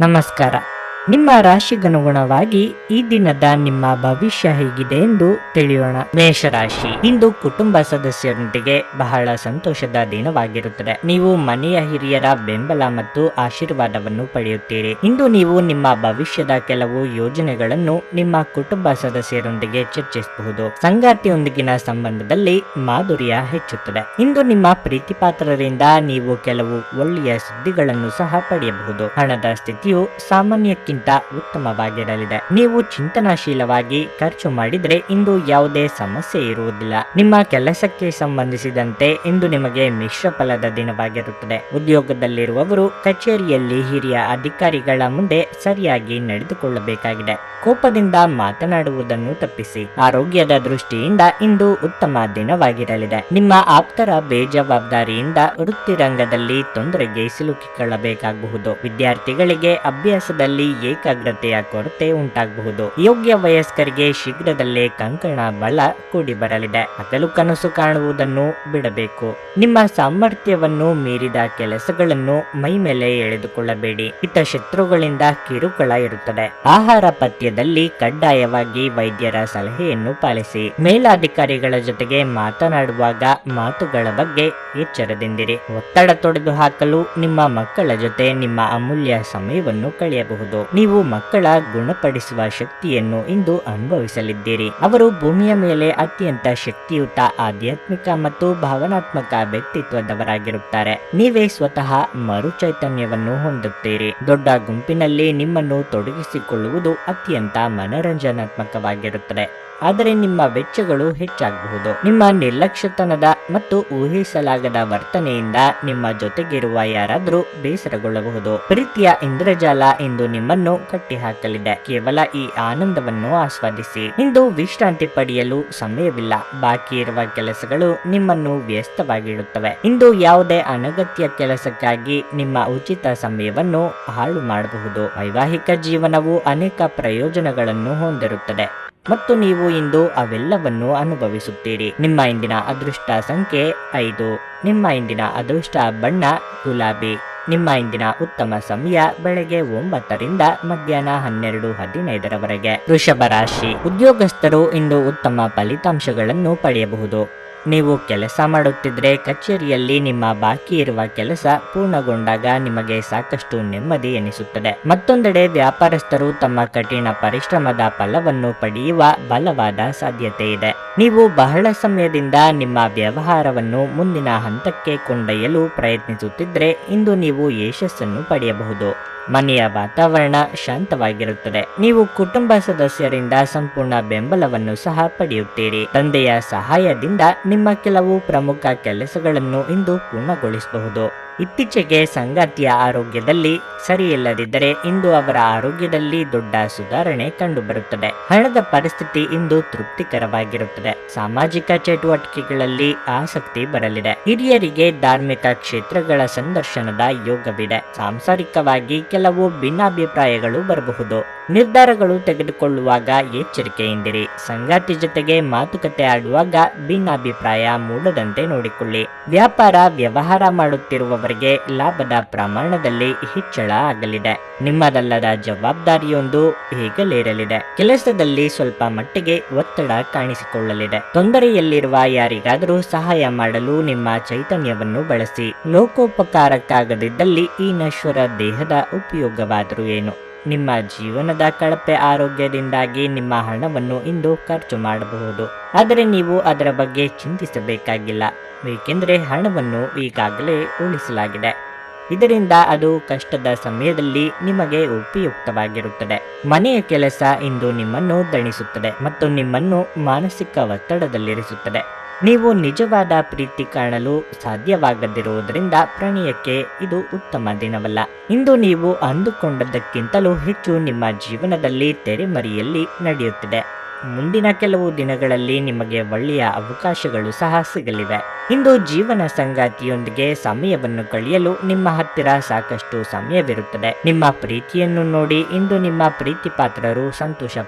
ನಮಸ್ಕಾರ. ನಿಮ್ಮ ರಾಶಿಗನುಗುಣವಾಗಿ ಈ ದಿನದ ನಿಮ್ಮ ಭವಿಷ್ಯ ಹೇಗಿದೆ ಎಂದು ತಿಳಿಯೋಣ. ಮೇಷರಾಶಿ. ಇಂದು ಕುಟುಂಬ ಸದಸ್ಯರೊಂದಿಗೆ ಬಹಳ ಸಂತೋಷದ ದಿನವಾಗಿರುತ್ತದೆ. ನೀವು ಮನೆಯ ಹಿರಿಯರ ಬೆಂಬಲ ಮತ್ತು ಆಶೀರ್ವಾದವನ್ನು ಪಡೆಯುತ್ತೀರಿ. ಇಂದು ನೀವು ನಿಮ್ಮ ಭವಿಷ್ಯದ ಕೆಲವು ಯೋಜನೆಗಳನ್ನು ನಿಮ್ಮ ಕುಟುಂಬ ಸದಸ್ಯರೊಂದಿಗೆ ಚರ್ಚಿಸಬಹುದು. ಸಂಗಾತಿಯೊಂದಿಗಿನ ಸಂಬಂಧದಲ್ಲಿ ಮಾಧುರ್ಯ ಹೆಚ್ಚುತ್ತದೆ. ಇಂದು ನಿಮ್ಮ ಪ್ರೀತಿಪಾತ್ರರಿಂದ ನೀವು ಕೆಲವು ಒಳ್ಳೆಯ ಸುದ್ದಿಗಳನ್ನು ಸಹ ಪಡೆಯಬಹುದು. ಹಣದ ಸ್ಥಿತಿಯು ಸಾಮಾನ್ಯಕ್ಕಿಂತ ಉತ್ತಮವಾಗಿರಲಿದೆ. ನೀವು ಚಿಂತನಾಶೀಲವಾಗಿ ಖರ್ಚು ಮಾಡಿದ್ರೆ ಇಂದು ಯಾವುದೇ ಸಮಸ್ಯೆ ಇರುವುದಿಲ್ಲ. ನಿಮ್ಮ ಕೆಲಸಕ್ಕೆ ಸಂಬಂಧಿಸಿದಂತೆ ಇಂದು ನಿಮಗೆ ಮಿಶ್ರ ಫಲದ ದಿನವಾಗಿರುತ್ತದೆ. ಉದ್ಯೋಗದಲ್ಲಿರುವವರು ಕಚೇರಿಯಲ್ಲಿ ಹಿರಿಯ ಅಧಿಕಾರಿಗಳ ಮುಂದೆ ಸರಿಯಾಗಿ ನಡೆದುಕೊಳ್ಳಬೇಕಾಗಿದೆ. ಕೋಪದಿಂದ ಮಾತನಾಡುವುದನ್ನು ತಪ್ಪಿಸಿ. ಆರೋಗ್ಯದ ದೃಷ್ಟಿಯಿಂದ ಇಂದು ಉತ್ತಮ ದಿನವಾಗಿರಲಿದೆ. ನಿಮ್ಮ ಆಪ್ತರ ಬೇಜವಾಬ್ದಾರಿಯಿಂದ ವೃತ್ತಿರಂಗದಲ್ಲಿ ತೊಂದರೆಗೆ ಸಿಲುಕಿಕೊಳ್ಳಬೇಕಾಗಬಹುದು ವಿದ್ಯಾರ್ಥಿಗಳಿಗೆ ಅಭ್ಯಾಸದಲ್ಲಿ ಏಕಾಗ್ರತೆಯ ಕೊರತೆ ಉಂಟಾಗಬಹುದು. ಯೋಗ್ಯ ವಯಸ್ಕರಿಗೆ ಶೀಘ್ರದಲ್ಲೇ ಕಂಕಣ ಬಲ ಕೂಡಿ ಬರಲಿದೆ. ಹಗಲು ಕನಸು ಕಾಣುವುದನ್ನು ಬಿಡಬೇಕು. ನಿಮ್ಮ ಸಾಮರ್ಥ್ಯವನ್ನು ಮೀರಿದ ಕೆಲಸಗಳನ್ನು ಮೈ ಮೇಲೆ ಎಳೆದುಕೊಳ್ಳಬೇಡಿ. ಹಿತಶತ್ರುಗಳಿಂದ ಕಿರುಕುಳ ಇರುತ್ತದೆ. ಆಹಾರ ಪಥ್ಯದಲ್ಲಿ ಕಡ್ಡಾಯವಾಗಿ ವೈದ್ಯರ ಸಲಹೆಯನ್ನು ಪಾಲಿಸಿ. ಮೇಲಾಧಿಕಾರಿಗಳ ಜೊತೆಗೆ ಮಾತನಾಡುವಾಗ ಮಾತುಗಳ ಬಗ್ಗೆ ಎಚ್ಚರದಿಂದಿರಿ. ಒತ್ತಡ ತೊಡೆದು ಹಾಕಲು ನಿಮ್ಮ ಮಕ್ಕಳ ಜೊತೆ ನಿಮ್ಮ ಅಮೂಲ್ಯ ಸಮಯವನ್ನು ಕಳೆಯಬಹುದು. ನೀವು ಮಕ್ಕಳ ಗುಣಪಡಿಸುವ ಶಕ್ತಿಯನ್ನು ಇಂದು ಅನುಭವಿಸಲಿದ್ದೀರಿ. ಅವರು ಭೂಮಿಯ ಮೇಲೆ ಅತ್ಯಂತ ಶಕ್ತಿಯುತ, ಆಧ್ಯಾತ್ಮಿಕ ಮತ್ತು ಭಾವನಾತ್ಮಕ ವ್ಯಕ್ತಿತ್ವದವರಾಗಿರುತ್ತಾರೆ. ನೀವೇ ಸ್ವತಃ ಮರು ಚೈತನ್ಯವನ್ನು ಹೊಂದುತ್ತೀರಿ. ದೊಡ್ಡ ಗುಂಪಿನಲ್ಲಿ ನಿಮ್ಮನ್ನು ತೊಡಗಿಸಿಕೊಳ್ಳುವುದು ಅತ್ಯಂತ ಮನರಂಜನಾತ್ಮಕವಾಗಿರುತ್ತದೆ. ಆದರೆ ನಿಮ್ಮ ವೆಚ್ಚಗಳು ಹೆಚ್ಚಾಗಬಹುದು. ನಿಮ್ಮ ನಿರ್ಲಕ್ಷ್ಯತನದ ಮತ್ತು ಊಹಿಸಲಾಗದ ವರ್ತನೆಯಿಂದ ನಿಮ್ಮ ಜೊತೆಗಿರುವ ಯಾರಾದರೂ ಬೇಸರಗೊಳ್ಳಬಹುದು. ಪ್ರೀತಿಯ ಇಂದ್ರಜಾಲ ಇಂದು ನಿಮ್ಮನ್ನು ಕಟ್ಟಿಹಾಕಲಿದೆ. ಕೇವಲ ಈ ಆನಂದವನ್ನು ಆಸ್ವಾದಿಸಿ. ಇಂದು ವಿಶ್ರಾಂತಿ ಪಡೆಯಲು ಸಮಯವಿಲ್ಲ. ಬಾಕಿ ಇರುವ ಕೆಲಸಗಳು ನಿಮ್ಮನ್ನು ವ್ಯಸ್ತವಾಗಿಡುತ್ತವೆ. ಇಂದು ಯಾವುದೇ ಅನಗತ್ಯ ಕೆಲಸಕ್ಕಾಗಿ ನಿಮ್ಮ ಉಚಿತ ಸಮಯವನ್ನು ಹಾಳು ಮಾಡಬಹುದು. ವೈವಾಹಿಕ ಜೀವನವು ಅನೇಕ ಪ್ರಯೋಜನಗಳನ್ನು ಹೊಂದಿರುತ್ತದೆ. ಮತ್ತು ನೀವು ಇಂದು ಅವೆಲ್ಲವನ್ನು ಅನುಭವಿಸುತ್ತೀರಿ. ನಿಮ್ಮ ಇಂದಿನ ಅದೃಷ್ಟ ಸಂಖ್ಯೆ ಐದು. ನಿಮ್ಮ ಇಂದಿನ ಅದೃಷ್ಟ ಬಣ್ಣ ಗುಲಾಬಿ. ನಿಮ್ಮ ಇಂದಿನ ಉತ್ತಮ ಸಮಯ ಬೆಳಗ್ಗೆ ಒಂಬತ್ತರಿಂದ ಮಧ್ಯಾಹ್ನ ಹನ್ನೆರಡು ಹದಿನೈದರವರೆಗೆ. ವೃಷಭ ರಾಶಿ. ಉದ್ಯೋಗಸ್ಥರು ಇಂದು ಉತ್ತಮ ಫಲಿತಾಂಶಗಳನ್ನು ಪಡೆಯಬಹುದು. ನೀವು ಕೆಲಸ ಮಾಡುತ್ತಿದ್ರೆ ಕಚೇರಿಯಲ್ಲಿ ನಿಮ್ಮ ಬಾಕಿ ಇರುವ ಕೆಲಸ ಪೂರ್ಣಗೊಂಡಾಗ ನಿಮಗೆ ಸಾಕಷ್ಟು ನೆಮ್ಮದಿ ಎನಿಸುತ್ತದೆ. ಮತ್ತೊಂದೆಡೆ ವ್ಯಾಪಾರಸ್ಥರು ತಮ್ಮ ಕಠಿಣ ಪರಿಶ್ರಮದ ಫಲವನ್ನು ಪಡೆಯುವ ಬಲವಾದ ಸಾಧ್ಯತೆ ಇದೆ. ನೀವು ಬಹಳ ಸಮಯದಿಂದ ನಿಮ್ಮ ವ್ಯವಹಾರವನ್ನು ಮುಂದಿನ ಹಂತಕ್ಕೆ ಕೊಂಡೊಯ್ಯಲು ಪ್ರಯತ್ನಿಸುತ್ತಿದ್ದರೆ ಇಂದು ನೀವು ಯಶಸ್ಸನ್ನು ಪಡೆಯಬಹುದು. ಮನೆಯ ವಾತಾವರಣ ಶಾಂತವಾಗಿರುತ್ತದೆ. ನೀವು ಕುಟುಂಬ ಸದಸ್ಯರಿಂದ ಸಂಪೂರ್ಣ ಬೆಂಬಲವನ್ನು ಸಹ ಪಡೆಯುತ್ತೀರಿ. ತಂದೆಯ ಸಹಾಯದಿಂದ ನಿಮ್ಮ ಕೆಲವು ಪ್ರಮುಖ ಕೆಲಸಗಳನ್ನು ಇಂದು ಪೂರ್ಣಗೊಳಿಸಬಹುದು. ಇತ್ತೀಚೆಗೆ ಸಂಗಾತಿಯ ಆರೋಗ್ಯದಲ್ಲಿ ಸರಿಯಿಲ್ಲದಿದ್ದರೆ ಇಂದು ಅವರ ಆರೋಗ್ಯದಲ್ಲಿ ದೊಡ್ಡ ಸುಧಾರಣೆ ಕಂಡುಬರುತ್ತದೆ. ಹಣದ ಪರಿಸ್ಥಿತಿ ಇಂದು ತೃಪ್ತಿಕರವಾಗಿರುತ್ತದೆ. ಸಾಮಾಜಿಕ ಚಟುವಟಿಕೆಗಳಲ್ಲಿ ಆಸಕ್ತಿ ಬರಲಿದೆ. ಹಿರಿಯರಿಗೆ ಧಾರ್ಮಿಕ ಕ್ಷೇತ್ರಗಳ ಸಂದರ್ಶನದ ಯೋಗವಿದೆ. ಸಾಂಸಾರಿಕವಾಗಿ ಕೆಲವು ಭಿನ್ನಾಭಿಪ್ರಾಯಗಳು ಬರಬಹುದು. ನಿರ್ಧಾರಗಳು ತೆಗೆದುಕೊಳ್ಳುವಾಗ ಎಚ್ಚರಿಕೆಯಿಂದಿರಿ. ಸಂಗಾತಿ ಜೊತೆಗೆ ಮಾತುಕತೆ ಆಡುವಾಗ ಭಿನ್ನಾಭಿಪ್ರಾಯ ಮೂಡದಂತೆ ನೋಡಿಕೊಳ್ಳಿ. ವ್ಯಾಪಾರ, ವ್ಯವಹಾರ ಮಾಡುತ್ತಿರುವವರಿಗೆ ಲಾಭದ ಪ್ರಮಾಣದಲ್ಲಿ ಹೆಚ್ಚಳ ಆಗಲಿದೆ. ನಿಮ್ಮದಲ್ಲದ ಜವಾಬ್ದಾರಿಯೊಂದು ಈಗಲೇರಲಿದೆ ಕೆಲಸದಲ್ಲಿ ಸ್ವಲ್ಪ ಮಟ್ಟಿಗೆ ಒತ್ತಡ ಕಾಣಿಸಿಕೊಳ್ಳಲಿದೆ. ತೊಂದರೆಯಲ್ಲಿರುವ ಯಾರಿಗಾದರೂ ಸಹಾಯ ಮಾಡಲು ನಿಮ್ಮ ಚೈತನ್ಯವನ್ನು ಬಳಸಿ. ಲೋಕೋಪಕಾರಕ್ಕಾಗದಿದ್ದಲ್ಲಿ ಈ ನಶ್ವರ ದೇಹದ ಉಪಯೋಗವಾದರೂ ಏನು? ನಿಮ್ಮ ಜೀವನದ ಕಳಪೆ ಆರೋಗ್ಯದಿಂದಾಗಿ ನಿಮ್ಮ ಹಣವನ್ನು ಇಂದು ಖರ್ಚು ಮಾಡಬಹುದು. ಆದರೆ ನೀವು ಅದರ ಬಗ್ಗೆ ಚಿಂತಿಸಬೇಕಾಗಿಲ್ಲ. ಏಕೆಂದರೆ ಹಣವನ್ನು ಈಗಾಗಲೇ ಉಳಿಸಲಾಗಿದೆ. ಇದರಿಂದ ಅದು ಕಷ್ಟದ ಸಮಯದಲ್ಲಿ ನಿಮಗೆ ಉಪಯುಕ್ತವಾಗಿರುತ್ತದೆ. ಮನೆಯ ಕೆಲಸ ಇಂದು ನಿಮ್ಮನ್ನು ದಣಿಸುತ್ತದೆ ಮತ್ತು ನಿಮ್ಮನ್ನು ಮಾನಸಿಕ ಒತ್ತಡದಲ್ಲಿರಿಸುತ್ತದೆ. ನೀವು ನಿಜವಾದ ಪ್ರೀತಿ ಕಾಣಲು ಸಾಧ್ಯವಾಗದಿರುವುದರಿಂದ ಪ್ರಣಯಕ್ಕೆ ಇದು ಉತ್ತಮ ದಿನವಲ್ಲ. ಇಂದು ನೀವು ಅಂದುಕೊಂಡದ್ದಕ್ಕಿಂತಲೂ ಹೆಚ್ಚು ನಿಮ್ಮ ಜೀವನದಲ್ಲಿ ತೆರೆಮರೆಯಲ್ಲಿ ನಡೆಯುತ್ತಿದೆ. ಮುಂದಿನ ಕೆಲವು ದಿನಗಳಲ್ಲಿ ನಿಮಗೆ ಒಳ್ಳೆಯ ಅವಕಾಶಗಳು ಸಹ ಸಿಗಲಿವೆ. ಇಂದು ಜೀವನ ಸಂಗಾತಿಯೊಂದಿಗೆ ಸಮಯವನ್ನು ಕಳೆಯಲು ನಿಮ್ಮ ಹತ್ತಿರ ಸಾಕಷ್ಟು ಸಮಯವಿರುತ್ತದೆ. ನಿಮ್ಮ ಪ್ರೀತಿಯನ್ನು ನೋಡಿ ಇಂದು ನಿಮ್ಮ ಪ್ರೀತಿ ಪಾತ್ರರು ಸಂತೋಷ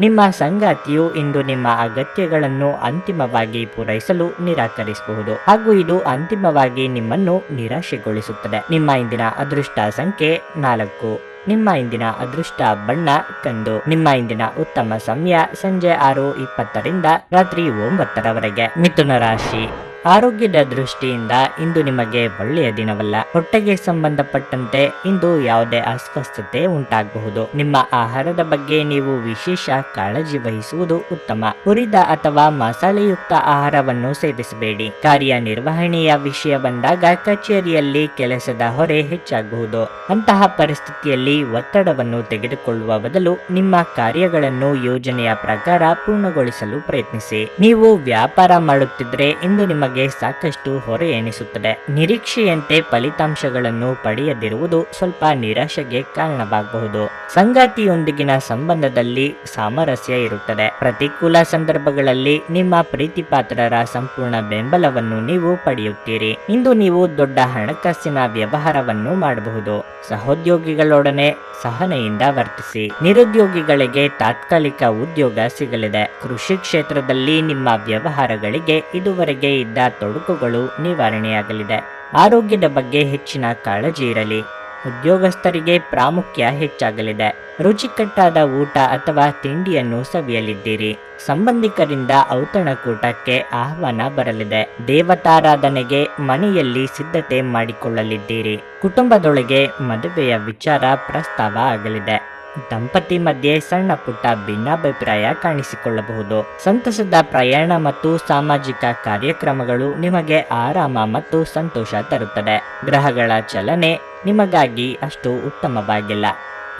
ನಿಮ್ಮ ಸಂಗಾತಿಯು ಇಂದು ನಿಮ್ಮ ಅಗತ್ಯಗಳನ್ನು ಅಂತಿಮವಾಗಿ ಪೂರೈಸಲು ನಿರಾಕರಿಸಬಹುದು. ಹಾಗೂ ಇದು ಅಂತಿಮವಾಗಿ ನಿಮ್ಮನ್ನು ನಿರಾಶೆಗೊಳಿಸುತ್ತದೆ. ನಿಮ್ಮ ಇಂದಿನ ಅದೃಷ್ಟ ಸಂಖ್ಯೆ ನಾಲ್ಕು. ನಿಮ್ಮ ಇಂದಿನ ಅದೃಷ್ಟ ಬಣ್ಣ ಕಂದು ನಿಮ್ಮ ಇಂದಿನ ಉತ್ತಮ ಸಮಯ ಸಂಜೆ ಆರು ಇಪ್ಪತ್ತರಿಂದ ರಾತ್ರಿ ಒಂಬತ್ತರವರೆಗೆ ಮಿಥುನ ರಾಶಿ. ಆರೋಗ್ಯದ ದೃಷ್ಟಿಯಿಂದ ಇಂದು ನಿಮಗೆ ಒಳ್ಳೆಯ ದಿನವಲ್ಲ. ಹೊಟ್ಟೆಗೆ ಸಂಬಂಧಪಟ್ಟಂತೆ ಇಂದು ಯಾವುದೇ ಅಸ್ವಸ್ಥತೆ ಉಂಟಾಗಬಹುದು. ನಿಮ್ಮ ಆಹಾರದ ಬಗ್ಗೆ ನೀವು ವಿಶೇಷ ಕಾಳಜಿ ವಹಿಸುವುದು ಉತ್ತಮ. ಹುರಿದ ಅಥವಾ ಮಸಾಲೆಯುಕ್ತ ಆಹಾರವನ್ನು ಸೇವಿಸಬೇಡಿ. ಕಾರ್ಯ ನಿರ್ವಹಣೆಯ ವಿಷಯ ಬಂದಾಗ ಕಚೇರಿಯಲ್ಲಿ ಕೆಲಸದ ಹೊರೆ ಹೆಚ್ಚಾಗಬಹುದು. ಅಂತಹ ಪರಿಸ್ಥಿತಿಯಲ್ಲಿ ಒತ್ತಡವನ್ನು ತೆಗೆದುಕೊಳ್ಳುವ ಬದಲು ನಿಮ್ಮ ಕಾರ್ಯಗಳನ್ನು ಯೋಜನೆಯ ಪ್ರಕಾರ ಪೂರ್ಣಗೊಳಿಸಲು ಪ್ರಯತ್ನಿಸಿ. ನೀವು ವ್ಯಾಪಾರ ಮಾಡುತ್ತಿದ್ರೆ ಇಂದು ನಿಮಗೆ ಸಾಕಷ್ಟು ಹೊರೆ ಎನಿಸುತ್ತದೆ. ನಿರೀಕ್ಷೆಯಂತೆ ಫಲಿತಾಂಶಗಳನ್ನು ಪಡೆಯದಿರುವುದು ಸ್ವಲ್ಪ ನಿರಾಶೆಗೆ ಕಾರಣವಾಗಬಹುದು. ಸಂಗಾತಿಯೊಂದಿಗಿನ ಸಂಬಂಧದಲ್ಲಿ ಸಾಮರಸ್ಯ ಇರುತ್ತದೆ. ಪ್ರತಿಕೂಲ ಸಂದರ್ಭಗಳಲ್ಲಿ ನಿಮ್ಮ ಪ್ರೀತಿಪಾತ್ರರ ಸಂಪೂರ್ಣ ಬೆಂಬಲವನ್ನು ನೀವು ಪಡೆಯುತ್ತೀರಿ. ಇಂದು ನೀವು ದೊಡ್ಡ ಹಣಕಾಸಿನ ವ್ಯವಹಾರವನ್ನು ಮಾಡಬಹುದು. ಸಹೋದ್ಯೋಗಿಗಳೊಡನೆ ಸಹನೆಯಿಂದ ವರ್ತಿಸಿ. ನಿರುದ್ಯೋಗಿಗಳಿಗೆ ತಾತ್ಕಾಲಿಕ ಉದ್ಯೋಗ ಸಿಗಲಿದೆ. ಕೃಷಿ ಕ್ಷೇತ್ರದಲ್ಲಿ ನಿಮ್ಮ ವ್ಯವಹಾರಗಳಿಗೆ ಇದುವರೆಗೆ ಇದ್ದ ತೊಡಕುಗಳು ನಿವಾರಣೆಯಾಗಲಿದೆ. ಆರೋಗ್ಯದ ಬಗ್ಗೆ ಹೆಚ್ಚಿನ ಕಾಳಜಿ ಇರಲಿ. ಉದ್ಯೋಗಸ್ಥರಿಗೆ ಪ್ರಾಮುಖ್ಯ ಹೆಚ್ಚಾಗಲಿದೆ. ರುಚಿಕಟ್ಟಾದ ಊಟ ಅಥವಾ ತಿಂಡಿಯನ್ನು ಸವಿಯಲಿದ್ದೀರಿ. ಸಂಬಂಧಿಕರಿಂದ ಔತಣಕೂಟಕ್ಕೆ ಆಹ್ವಾನ ಬರಲಿದೆ. ದೇವತಾರಾಧನೆಗೆ ಮನೆಯಲ್ಲಿ ಸಿದ್ಧತೆ ಮಾಡಿಕೊಳ್ಳಲಿದ್ದೀರಿ. ಕುಟುಂಬದೊಳಗೆ ಮದುವೆಯ ವಿಚಾರ ಪ್ರಸ್ತಾವ ಆಗಲಿದೆ. ದಂಪತಿ ಮಧ್ಯೆ ಸಣ್ಣ ಪುಟ್ಟ ಭಿನ್ನಾಭಿಪ್ರಾಯ ಕಾಣಿಸಿಕೊಳ್ಳಬಹುದು. ಸಂತಸದ ಪ್ರಯಾಣ ಮತ್ತು ಸಾಮಾಜಿಕ ಕಾರ್ಯಕ್ರಮಗಳು ನಿಮಗೆ ಆರಾಮ ಮತ್ತು ಸಂತೋಷ ತರುತ್ತದೆ. ಗ್ರಹಗಳ ಚಲನೆ ನಿಮಗಾಗಿ ಅಷ್ಟು ಉತ್ತಮವಾಗಿಲ್ಲ.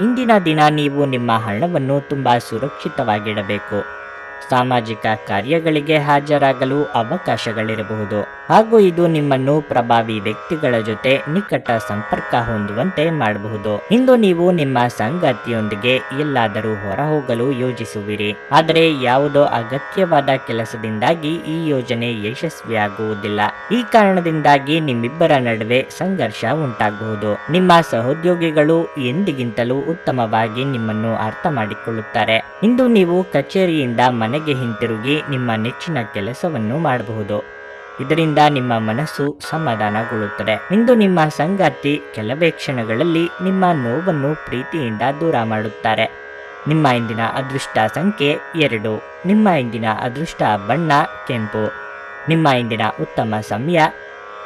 ಇಂದಿನ ದಿನ ನೀವು ನಿಮ್ಮ ಹಣವನ್ನು ತುಂಬಾ ಸುರಕ್ಷಿತವಾಗಿಡಬೇಕು. ಸಾಮಾಜಿಕ ಕಾರ್ಯಗಳಿಗೆ ಹಾಜರಾಗಲು ಅವಕಾಶಗಳಿರಬಹುದು. ಹಾಗೂ ಇದು ನಿಮ್ಮನ್ನು ಪ್ರಭಾವಿ ವ್ಯಕ್ತಿಗಳ ಜೊತೆ ನಿಕಟ ಸಂಪರ್ಕ ಹೊಂದುವಂತೆ ಮಾಡಬಹುದು. ಇಂದು ನೀವು ನಿಮ್ಮ ಸಂಗಾತಿಯೊಂದಿಗೆ ಎಲ್ಲಾದರೂ ಹೊರ ಹೋಗಲು ಯೋಜಿಸುವಿರಿ. ಆದರೆ ಯಾವುದೋ ಅಗತ್ಯವಾದ ಕೆಲಸದಿಂದಾಗಿ ಈ ಯೋಜನೆ ಯಶಸ್ವಿಯಾಗುವುದಿಲ್ಲ. ಈ ಕಾರಣದಿಂದಾಗಿ ನಿಮ್ಮಿಬ್ಬರ ನಡುವೆ ಸಂಘರ್ಷ ಉಂಟಾಗಬಹುದು. ನಿಮ್ಮ ಸಹೋದ್ಯೋಗಿಗಳು ಎಂದಿಗಿಂತಲೂ ಉತ್ತಮವಾಗಿ ನಿಮ್ಮನ್ನು ಅರ್ಥ ಮಾಡಿಕೊಳ್ಳುತ್ತಾರೆ. ಇಂದು ನೀವು ಕಚೇರಿಯಿಂದ ಮನೆಗೆ ಹಿಂತಿರುಗಿ ನಿಮ್ಮ ನೆಚ್ಚಿನ ಕೆಲಸವನ್ನು ಮಾಡಬಹುದು. ಇದರಿಂದ ನಿಮ್ಮ ಮನಸ್ಸು ಸಮಾಧಾನಗೊಳ್ಳುತ್ತದೆ. ಇಂದು ನಿಮ್ಮ ಸಂಗಾತಿ ಕೆಲವೇ ಕ್ಷಣಗಳಲ್ಲಿ ನಿಮ್ಮ ನೋವನ್ನು ಪ್ರೀತಿಯಿಂದ ದೂರ ಮಾಡುತ್ತಾರೆ. ನಿಮ್ಮ ಇಂದಿನ ಅದೃಷ್ಟ ಸಂಖ್ಯೆ ಎರಡು. ನಿಮ್ಮ ಇಂದಿನ ಅದೃಷ್ಟ ಬಣ್ಣ ಕೆಂಪು. ನಿಮ್ಮ ಇಂದಿನ ಉತ್ತಮ ಸಮಯ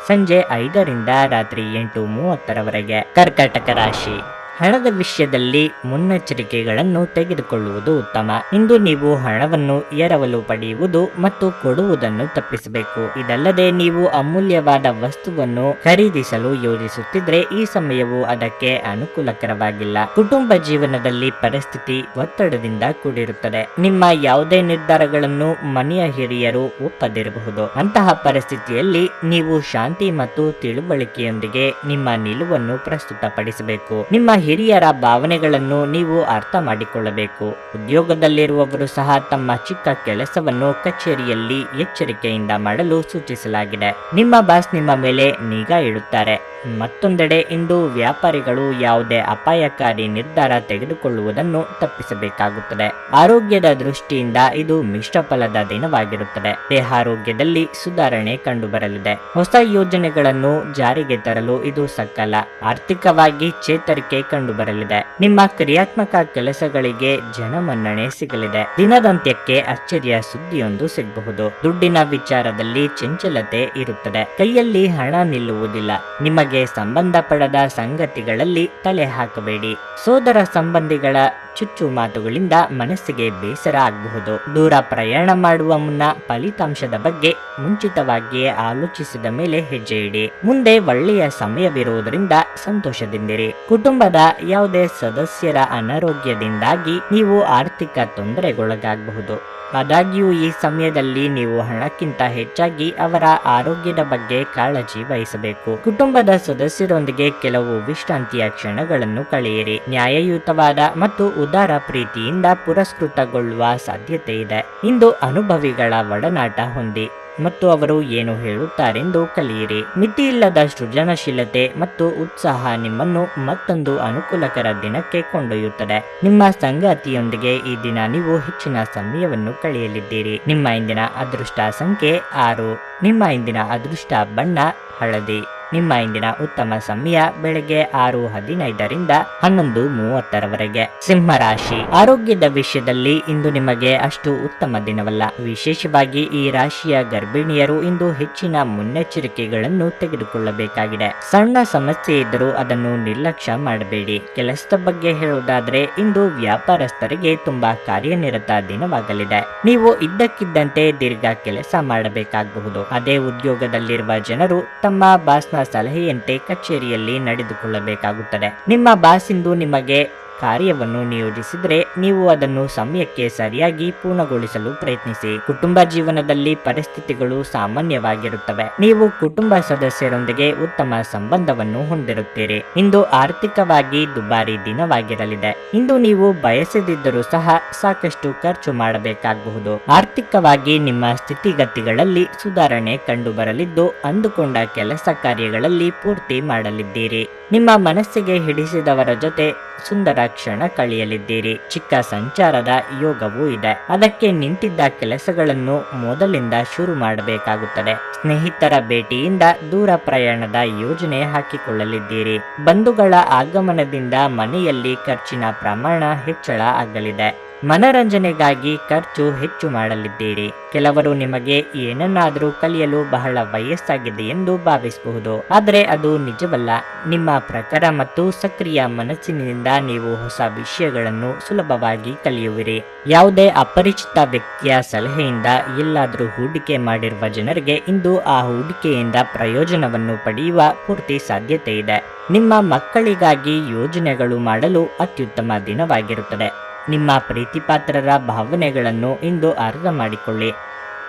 ಸಂಜೆ ಐದರಿಂದ ರಾತ್ರಿ ಎಂಟು ಮೂವತ್ತರವರೆಗೆ. ಕರ್ಕಾಟಕ ರಾಶಿ. ಹಣದ ವಿಷಯದಲ್ಲಿ ಮುನ್ನೆಚ್ಚರಿಕೆಗಳನ್ನು ತೆಗೆದುಕೊಳ್ಳುವುದು ಉತ್ತಮ. ಇಂದು ನೀವು ಹಣವನ್ನು ಎರವಲು ಪಡೆಯುವುದು ಮತ್ತು ಕೊಡುವುದನ್ನು ತಪ್ಪಿಸಬೇಕು. ಇದಲ್ಲದೆ ನೀವು ಅಮೂಲ್ಯವಾದ ವಸ್ತುವನ್ನು ಖರೀದಿಸಲು ಯೋಜಿಸುತ್ತಿದ್ರೆ ಈ ಸಮಯವು ಅದಕ್ಕೆ ಅನುಕೂಲಕರವಾಗಿಲ್ಲ. ಕುಟುಂಬ ಜೀವನದಲ್ಲಿ ಪರಿಸ್ಥಿತಿ ಒತ್ತಡದಿಂದ ಕೂಡಿರುತ್ತದೆ. ನಿಮ್ಮ ಯಾವುದೇ ನಿರ್ಧಾರಗಳನ್ನು ಮನೆಯ ಹಿರಿಯರು ಒಪ್ಪದಿರಬಹುದು. ಅಂತಹ ಪರಿಸ್ಥಿತಿಯಲ್ಲಿ ನೀವು ಶಾಂತಿ ಮತ್ತು ತಿಳುವಳಿಕೆಯೊಂದಿಗೆ ನಿಮ್ಮ ನಿಲುವನ್ನು ಪ್ರಸ್ತುತಪಡಿಸಬೇಕು. ನಿಮ್ಮ ಹಿರಿಯರ ಭಾವನೆಗಳನ್ನು ನೀವು ಅರ್ಥ ಮಾಡಿಕೊಳ್ಳಬೇಕು. ಉದ್ಯೋಗದಲ್ಲಿರುವವರು ಸಹ ತಮ್ಮ ಚಿಕ್ಕ ಕೆಲಸವನ್ನು ಕಚೇರಿಯಲ್ಲಿ ಎಚ್ಚರಿಕೆಯಿಂದ ಮಾಡಲು ಸೂಚಿಸಲಾಗಿದೆ. ನಿಮ್ಮ ಬಾಸ್ ನಿಮ್ಮ ಮೇಲೆ ನಿಗಾ ಇಡುತ್ತಾರೆ. ಮತ್ತೊಂದೆಡೆ, ಇಂದು ವ್ಯಾಪಾರಿಗಳು ಯಾವುದೇ ಅಪಾಯಕಾರಿ ನಿರ್ಧಾರ ತೆಗೆದುಕೊಳ್ಳುವುದನ್ನು ತಪ್ಪಿಸಬೇಕಾಗುತ್ತದೆ. ಆರೋಗ್ಯದ ದೃಷ್ಟಿಯಿಂದ ಇದು ಮಿಶ್ರ ಫಲದ ದಿನವಾಗಿರುತ್ತದೆ. ದೇಹಾರೋಗ್ಯದಲ್ಲಿ ಸುಧಾರಣೆ ಕಂಡುಬರಲಿದೆ. ಹೊಸ ಯೋಜನೆಗಳನ್ನು ಜಾರಿಗೆ ತರಲು ಇದು ಸಕ್ಕಲ್ಲ ಆರ್ಥಿಕವಾಗಿ ಚೇತರಿಕೆ ಕಂಡುಬರಲಿದೆ ನಿಮ್ಮ ಕ್ರಿಯಾತ್ಮಕ ಕೆಲಸಗಳಿಗೆ ಜನಮನ್ನಣೆ ಸಿಗಲಿದೆ. ದಿನದಂತ್ಯಕ್ಕೆ ಅಚ್ಚರಿಯ ಸುದ್ದಿಯೊಂದು ಸಿಗಬಹುದು. ದುಡ್ಡಿನ ವಿಚಾರದಲ್ಲಿ ಚಂಚಲತೆ ಇರುತ್ತದೆ. ಕೈಯಲ್ಲಿ ಹಣ ನಿಲ್ಲುವುದಿಲ್ಲ. ನಿಮಗೆ ಸಂಬಂಧಪಡದ ಸಂಗತಿಗಳಲ್ಲಿ ತಲೆ ಹಾಕಬೇಡಿ. ಸೋದರ ಸಂಬಂಧಿಗಳ ಚುಚ್ಚು ಮಾತುಗಳಿಂದ ಮನಸ್ಸಿಗೆ ಬೇಸರ ಆಗಬಹುದು. ದೂರ ಪ್ರಯಾಣ ಮಾಡುವ ಮುನ್ನ ಫಲಿತಾಂಶದ ಬಗ್ಗೆ ಮುಂಚಿತವಾಗಿಯೇ ಆಲೋಚಿಸಿದ ಮೇಲೆ ಹೆಜ್ಜೆ ಇಡಿ. ಮುಂದೆ ಒಳ್ಳೆಯ ಸಮಯವಿರುವುದರಿಂದ ಸಂತೋಷದಿಂದಿರಿ. ಕುಟುಂಬದ ಯಾವುದೇ ಸದಸ್ಯರ ಅನಾರೋಗ್ಯದಿಂದಾಗಿ ನೀವು ಆರ್ಥಿಕ ತೊಂದರೆಗೊಳಗಾಗಬಹುದು. ಆದಾಗ್ಯೂ, ಈ ಸಮಯದಲ್ಲಿ ನೀವು ಹಣಕ್ಕಿಂತ ಹೆಚ್ಚಾಗಿ ಅವರ ಆರೋಗ್ಯದ ಬಗ್ಗೆ ಕಾಳಜಿ ವಹಿಸಬೇಕು. ಕುಟುಂಬದ ಸದಸ್ಯರೊಂದಿಗೆ ಕೆಲವು ವಿಶ್ರಾಂತಿಯ ಕ್ಷಣಗಳನ್ನು ಕಳೆಯಿರಿ. ನ್ಯಾಯಯುತವಾದ ಮತ್ತು ಉದಾರ ಪ್ರೀತಿಯಿಂದ ಪುರಸ್ಕೃತಗೊಳ್ಳುವ ಸಾಧ್ಯತೆ ಇದೆ ಇಂದು ಅನುಭವಿಗಳ ಒಡನಾಟ ಹೊಂದಿ. ಮತ್ತು ಅವರು ಏನು ಹೇಳುತ್ತಾರೆಂದು ಕಲಿಯಿರಿ. ಮಿತಿಯಿಲ್ಲದ ಸೃಜನಶೀಲತೆ ಮತ್ತು ಉತ್ಸಾಹ ನಿಮ್ಮನ್ನು ಮತ್ತೊಂದು ಅನುಕೂಲಕರ ದಿನಕ್ಕೆ ಕೊಂಡೊಯ್ಯುತ್ತದೆ. ನಿಮ್ಮ ಸಂಗಾತಿಯೊಂದಿಗೆ ಈ ದಿನ ನೀವು ಹೆಚ್ಚಿನ ಸಮಯವನ್ನು ಕಳೆಯಲಿದ್ದೀರಿ. ನಿಮ್ಮ ಇಂದಿನ ಅದೃಷ್ಟ ಸಂಖ್ಯೆ ಆರು. ನಿಮ್ಮ ಇಂದಿನ ಅದೃಷ್ಟ ಬಣ್ಣ ಹಳದಿ. ನಿಮ್ಮ ಇಂದಿನ ಉತ್ತಮ ಸಮಯ ಬೆಳಗ್ಗೆ ಆರು ಹದಿನೈದರಿಂದ ಹನ್ನೊಂದು ಮೂವತ್ತರವರೆಗೆ. ಸಿಂಹ ರಾಶಿ. ಆರೋಗ್ಯದ ವಿಷಯದಲ್ಲಿ ಇಂದು ನಿಮಗೆ ಅಷ್ಟು ಉತ್ತಮ ದಿನವಲ್ಲ. ವಿಶೇಷವಾಗಿ ಈ ರಾಶಿಯ ಗರ್ಭಿಣಿಯರು ಇಂದು ಹೆಚ್ಚಿನ ಮುನ್ನೆಚ್ಚರಿಕೆಗಳನ್ನು ತೆಗೆದುಕೊಳ್ಳಬೇಕಾಗಿದೆ. ಸಣ್ಣ ಸಮಸ್ಯೆ ಇದ್ದರೂ ಅದನ್ನು ನಿರ್ಲಕ್ಷ್ಯ ಮಾಡಬೇಡಿ. ಕೆಲಸದ ಬಗ್ಗೆ ಹೇಳುವುದಾದ್ರೆ, ಇಂದು ವ್ಯಾಪಾರಸ್ಥರಿಗೆ ತುಂಬಾ ಕಾರ್ಯನಿರತ ದಿನವಾಗಲಿದೆ. ನೀವು ಇದ್ದಕ್ಕಿದ್ದಂತೆ ದೀರ್ಘ ಕೆಲಸ ಮಾಡಬೇಕಾಗಬಹುದು. ಅದೇ ಉದ್ಯೋಗದಲ್ಲಿರುವ ಜನರು ತಮ್ಮ ಬಾಸ್ನ ಸಲಹೆಯಂತೆ ಕಚೇರಿಯಲ್ಲಿ ನಡೆದುಕೊಳ್ಳಬೇಕಾಗುತ್ತದೆ. ನಿಮ್ಮ ಬಾಸ್ ಇಂದು ನಿಮಗೆ ಕಾರ್ಯವನ್ನು ನಿಯೋಜಿಸಿದರೆ ನೀವು ಅದನ್ನು ಸಮಯಕ್ಕೆ ಸರಿಯಾಗಿ ಪೂರ್ಣಗೊಳಿಸಲು ಪ್ರಯತ್ನಿಸಿ. ಕುಟುಂಬ ಜೀವನದಲ್ಲಿ ಪರಿಸ್ಥಿತಿಗಳು ಸಾಮಾನ್ಯವಾಗಿರುತ್ತವೆ. ನೀವು ಕುಟುಂಬ ಸದಸ್ಯರೊಂದಿಗೆ ಉತ್ತಮ ಸಂಬಂಧವನ್ನು ಹೊಂದಿರುತ್ತೀರಿ. ಇಂದು ಆರ್ಥಿಕವಾಗಿ ದುಬಾರಿ ದಿನವಾಗಿರಲಿದೆ. ಇಂದು ನೀವು ಬಯಸದಿದ್ದರೂ ಸಹ ಸಾಕಷ್ಟು ಖರ್ಚು ಮಾಡಬೇಕಾಗಬಹುದು. ಆರ್ಥಿಕವಾಗಿ ನಿಮ್ಮ ಸ್ಥಿತಿಗತಿಗಳಲ್ಲಿ ಸುಧಾರಣೆ ಕಂಡುಬರಲಿದ್ದು, ಅಂದುಕೊಂಡ ಕೆಲಸ ಕಾರ್ಯಗಳಲ್ಲಿ ಪೂರ್ತಿ ಮಾಡಲಿದ್ದೀರಿ. ನಿಮ್ಮ ಮನಸ್ಸಿಗೆ ಹಿಡಿಸಿದವರ ಜೊತೆ ಸುಂದರ ಕ್ಷಣ ಕಳೆಯಲಿದ್ದೀರಿ. ಚಿಕ್ಕ ಸಂಚಾರದ ಯೋಗವೂ ಇದೆ. ಅದಕ್ಕೆ ನಿಂತಿದ್ದ ಕೆಲಸಗಳನ್ನು ಮೊದಲಿಂದ ಶುರು ಮಾಡಬೇಕಾಗುತ್ತದೆ. ಸ್ನೇಹಿತರ ಭೇಟಿಯಿಂದ ದೂರ ಪ್ರಯಾಣದ ಯೋಜನೆ ಹಾಕಿಕೊಳ್ಳಲಿದ್ದೀರಿ. ಬಂಧುಗಳ ಆಗಮನದಿಂದ ಮನೆಯಲ್ಲಿ ಖರ್ಚಿನ ಪ್ರಮಾಣ ಹೆಚ್ಚಳ ಆಗಲಿದೆ. ಮನರಂಜನೆಗಾಗಿ ಖರ್ಚು ಹೆಚ್ಚು ಮಾಡಲಿದ್ದೀರಿ. ಕೆಲವರು ನಿಮಗೆ ಏನನ್ನಾದರೂ ಕಲಿಯಲು ಬಹಳ ವಯಸ್ಸಾಗಿದೆ ಎಂದು ಭಾವಿಸಬಹುದು. ಆದರೆ ಅದು ನಿಜವಲ್ಲ. ನಿಮ್ಮ ಪ್ರಕಾರ ಮತ್ತು ಸಕ್ರಿಯ ಮನಸ್ಸಿನಿಂದ ನೀವು ಹೊಸ ವಿಷಯಗಳನ್ನು ಸುಲಭವಾಗಿ ಕಲಿಯುವಿರಿ. ಯಾವುದೇ ಅಪರಿಚಿತ ವ್ಯಕ್ತಿಯ ಸಲಹೆಯಿಂದ ಎಲ್ಲಾದರೂ ಹೂಡಿಕೆ ಮಾಡಿರುವ ಜನರಿಗೆ ಇಂದು ಆ ಹೂಡಿಕೆಯಿಂದ ಪ್ರಯೋಜನವನ್ನು ಪಡೆಯುವ ಪೂರ್ತಿ ಸಾಧ್ಯತೆ ಇದೆ ನಿಮ್ಮ ಮಕ್ಕಳಿಗಾಗಿ ಯೋಜನೆಗಳು ಮಾಡಲು ಅತ್ಯುತ್ತಮ ದಿನವಾಗಿರುತ್ತದೆ. ನಿಮ್ಮ ಪ್ರೀತಿಪಾತ್ರರ ಭಾವನೆಗಳನ್ನು ಇಂದು ಅರ್ಥ ಮಾಡಿಕೊಳ್ಳಿ.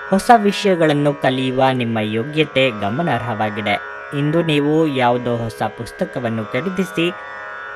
ಹೊಸ ವಿಷಯಗಳನ್ನು ಕಲಿಯುವ ನಿಮ್ಮ ಯೋಗ್ಯತೆ ಗಮನಾರ್ಹವಾಗಿದೆ. ಇಂದು ನೀವು ಯಾವುದೋ ಹೊಸ ಪುಸ್ತಕವನ್ನು ಖರೀದಿಸಿ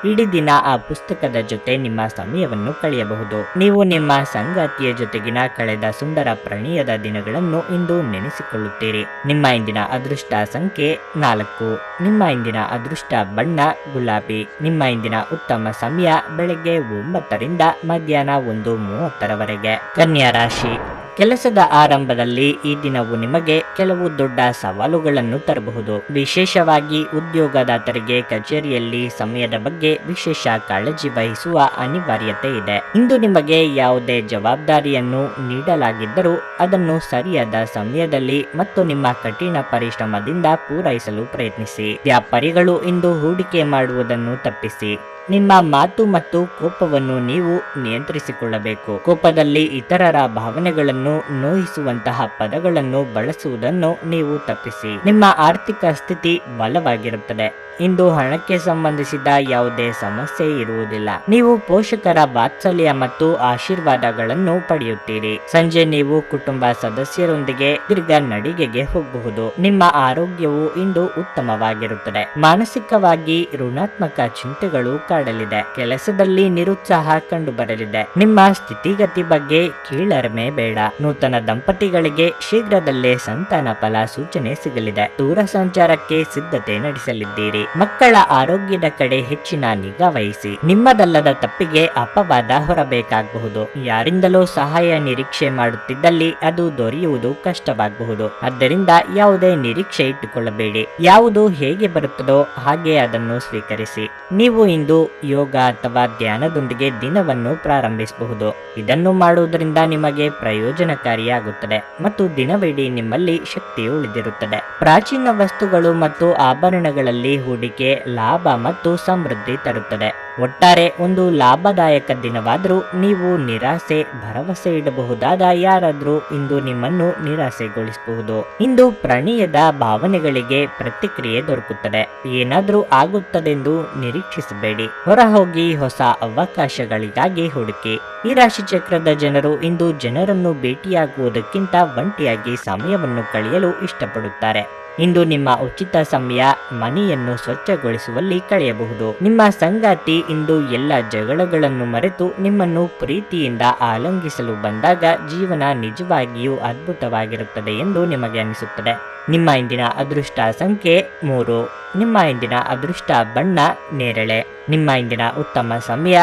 ಇಡೀ ದಿನ ಆ ಪುಸ್ತಕದ ಜೊತೆ ನಿಮ್ಮ ಸಮಯವನ್ನು ಕಳೆಯಬಹುದು. ನೀವು ನಿಮ್ಮ ಸಂಗಾತಿಯ ಜೊತೆಗಿನ ಕಳೆದ ಸುಂದರ ಪ್ರಣಯದ ದಿನಗಳನ್ನು ಇಂದು ನೆನೆಸಿಕೊಳ್ಳುತ್ತೀರಿ. ನಿಮ್ಮ ಇಂದಿನ ಅದೃಷ್ಟ ಸಂಖ್ಯೆ ನಾಲ್ಕು. ನಿಮ್ಮ ಇಂದಿನ ಅದೃಷ್ಟ ಬಣ್ಣ, ಗುಲಾಬಿ. ನಿಮ್ಮ ಇಂದಿನ ಉತ್ತಮ ಸಮಯ ಬೆಳಗ್ಗೆ ಒಂಬತ್ತರಿಂದ ಮಧ್ಯಾಹ್ನ ಒಂದು ಮೂವತ್ತರವರೆಗೆ. ಕನ್ಯಾ ರಾಶಿ. ಕೆಲಸದ ಆರಂಭದಲ್ಲಿ ಈ ದಿನವು ನಿಮಗೆ ಕೆಲವು ದೊಡ್ಡ ಸವಾಲುಗಳನ್ನು ತರಬಹುದು. ವಿಶೇಷವಾಗಿ ಉದ್ಯೋಗದಾತರಿಗೆ ಕಚೇರಿಯಲ್ಲಿ ಸಮಯದ ಬಗ್ಗೆ ವಿಶೇಷ ಕಾಳಜಿ ವಹಿಸುವ ಅನಿವಾರ್ಯತೆ ಇದೆ. ಇಂದು ನಿಮಗೆ ಯಾವುದೇ ಜವಾಬ್ದಾರಿಯನ್ನು ನೀಡಲಾಗಿದ್ದರೂ ಅದನ್ನು ಸರಿಯಾದ ಸಮಯದಲ್ಲಿ ಮತ್ತು ನಿಮ್ಮ ಕಠಿಣ ಪರಿಶ್ರಮದಿಂದ ಪೂರೈಸಲು ಪ್ರಯತ್ನಿಸಿ. ವ್ಯಾಪಾರಿಗಳು ಇಂದು ಹೂಡಿಕೆ ಮಾಡುವುದನ್ನು ತಪ್ಪಿಸಿ. ನಿಮ್ಮ ಮಾತು ಮತ್ತು ಕೋಪವನ್ನು ನೀವು ನಿಯಂತ್ರಿಸಿಕೊಳ್ಳಬೇಕು. ಕೋಪದಲ್ಲಿ ಇತರರ ಭಾವನೆಗಳನ್ನು ನೋಯಿಸುವಂತಹ ಪದಗಳನ್ನು ಬಳಸುವುದನ್ನು ನೀವು ತಪ್ಪಿಸಿ. ನಿಮ್ಮ ಆರ್ಥಿಕ ಸ್ಥಿತಿ ಬಲವಾಗಿರುತ್ತದೆ. ಇಂದು ಹಣಕ್ಕೆ ಸಂಬಂಧಿಸಿದ ಯಾವುದೇ ಸಮಸ್ಯೆ ಇರುವುದಿಲ್ಲ. ನೀವು ಪೋಷಕರ ವಾತ್ಸಲ್ಯ ಮತ್ತು ಆಶೀರ್ವಾದಗಳನ್ನು ಪಡೆಯುತ್ತೀರಿ. ಸಂಜೆ ನೀವು ಕುಟುಂಬ ಸದಸ್ಯರೊಂದಿಗೆ ದೀರ್ಘ ನಡಿಗೆಗೆ ಹೋಗಬಹುದು. ನಿಮ್ಮ ಆರೋಗ್ಯವು ಇಂದು ಉತ್ತಮವಾಗಿರುತ್ತದೆ. ಮಾನಸಿಕವಾಗಿ ಋಣಾತ್ಮಕ ಚಿಂತೆಗಳು ಕಾಡಲಿದೆ. ಕೆಲಸದಲ್ಲಿ ನಿರುತ್ಸಾಹ ಕಂಡುಬರಲಿದೆ. ನಿಮ್ಮ ಸ್ಥಿತಿಗತಿ ಬಗ್ಗೆ ಕೀಳರಿಮೆ ಬೇಡ. ನೂತನ ದಂಪತಿಗಳಿಗೆ ಶೀಘ್ರದಲ್ಲೇ ಸಂತಾನ ಫಲ ಸೂಚನೆ ಸಿಗಲಿದೆ. ದೂರ ಸಂಚಾರಕ್ಕೆ ಸಿದ್ಧತೆ ನಡೆಸಲಿದ್ದೀರಿ. ಮಕ್ಕಳ ಆರೋಗ್ಯದ ಕಡೆ ಹೆಚ್ಚಿನ ನಿಗಾ ವಹಿಸಿ. ನಿಮ್ಮದಲ್ಲದ ತಪ್ಪಿಗೆ ಅಪವಾದ ಹೊರಬೇಕಾಗಬಹುದು. ಯಾರಿಂದಲೂ ಸಹಾಯ ನಿರೀಕ್ಷೆ ಮಾಡುತ್ತಿದ್ದಲ್ಲಿ ಅದು ದೊರೆಯುವುದು ಕಷ್ಟವಾಗಬಹುದು. ಆದ್ದರಿಂದ ಯಾವುದೇ ನಿರೀಕ್ಷೆ ಇಟ್ಟುಕೊಳ್ಳಬೇಡಿ. ಯಾವುದು ಹೇಗೆ ಬರುತ್ತದೋ ಹಾಗೆ ಅದನ್ನು ಸ್ವೀಕರಿಸಿ. ನೀವು ಇಂದು ಯೋಗ ಅಥವಾ ಧ್ಯಾನದೊಂದಿಗೆ ದಿನವನ್ನು ಪ್ರಾರಂಭಿಸಬಹುದು. ಇದನ್ನು ಮಾಡುವುದರಿಂದ ನಿಮಗೆ ಪ್ರಯೋಜನಕಾರಿಯಾಗುತ್ತದೆ ಮತ್ತು ದಿನವಿಡೀ ನಿಮ್ಮಲ್ಲಿ ಶಕ್ತಿ ಉಳಿದಿರುತ್ತದೆ. ಪ್ರಾಚೀನ ವಸ್ತುಗಳು ಮತ್ತು ಆಭರಣಗಳಲ್ಲಿ ಹೂಡಿಕೆ, ಲಾಭ ಮತ್ತು ಸಮೃದ್ಧಿ ತರುತ್ತದೆ. ಒಟ್ಟಾರೆ ಒಂದು ಲಾಭದಾಯಕ ದಿನವಾದರೂ ನೀವು ನಿರಾಸೆ, ಭರವಸೆ ಇಡಬಹುದಾದ ಯಾರಾದರೂ ಇಂದು ನಿಮ್ಮನ್ನು ನಿರಾಸೆಗೊಳಿಸಬಹುದು. ಇಂದು ಪ್ರಣಯದ ಭಾವನೆಗಳಿಗೆ ಪ್ರತಿಕ್ರಿಯೆ ದೊರಕುತ್ತದೆ. ಏನಾದರೂ ಆಗುತ್ತದೆಂದು ನಿರೀಕ್ಷಿಸಬೇಡಿ. ಹೊರಹೋಗಿ ಹೊಸ ಅವಕಾಶಗಳಿಗಾಗಿ ಹುಡುಕಿ. ಈ ರಾಶಿ ಚಕ್ರದ ಜನರು ಇಂದು ಜನರನ್ನು ಭೇಟಿಯಾಗುವುದಕ್ಕಿಂತ ಒಂಟಿಯಾಗಿ ಸಮಯವನ್ನು ಕಳೆಯಲು ಇಷ್ಟಪಡುತ್ತಾರೆ. ಇಂದು ನಿಮ್ಮ ಉಚಿತ ಸಮಯ ಮನೆಯನ್ನು ಸ್ವಚ್ಛಗೊಳಿಸುವಲ್ಲಿ ಕಳೆಯಬಹುದು. ನಿಮ್ಮ ಸಂಗಾತಿ ಇಂದು ಎಲ್ಲ ಜಗಳಗಳನ್ನು ಮರೆತು ನಿಮ್ಮನ್ನು ಪ್ರೀತಿಯಿಂದ ಆಲಂಗಿಸಲು ಬಂದಾಗ ಜೀವನ ನಿಜವಾಗಿಯೂ ಅದ್ಭುತವಾಗಿರುತ್ತದೆ ಎಂದು ನಿಮಗೆ ಅನಿಸುತ್ತದೆ. ನಿಮ್ಮ ಇಂದಿನ ಅದೃಷ್ಟ ಸಂಖ್ಯೆ ಮೂರು. ನಿಮ್ಮ ಇಂದಿನ ಅದೃಷ್ಟ ಬಣ್ಣ ನೇರಳೆ. ನಿಮ್ಮ ಇಂದಿನ ಉತ್ತಮ ಸಮಯ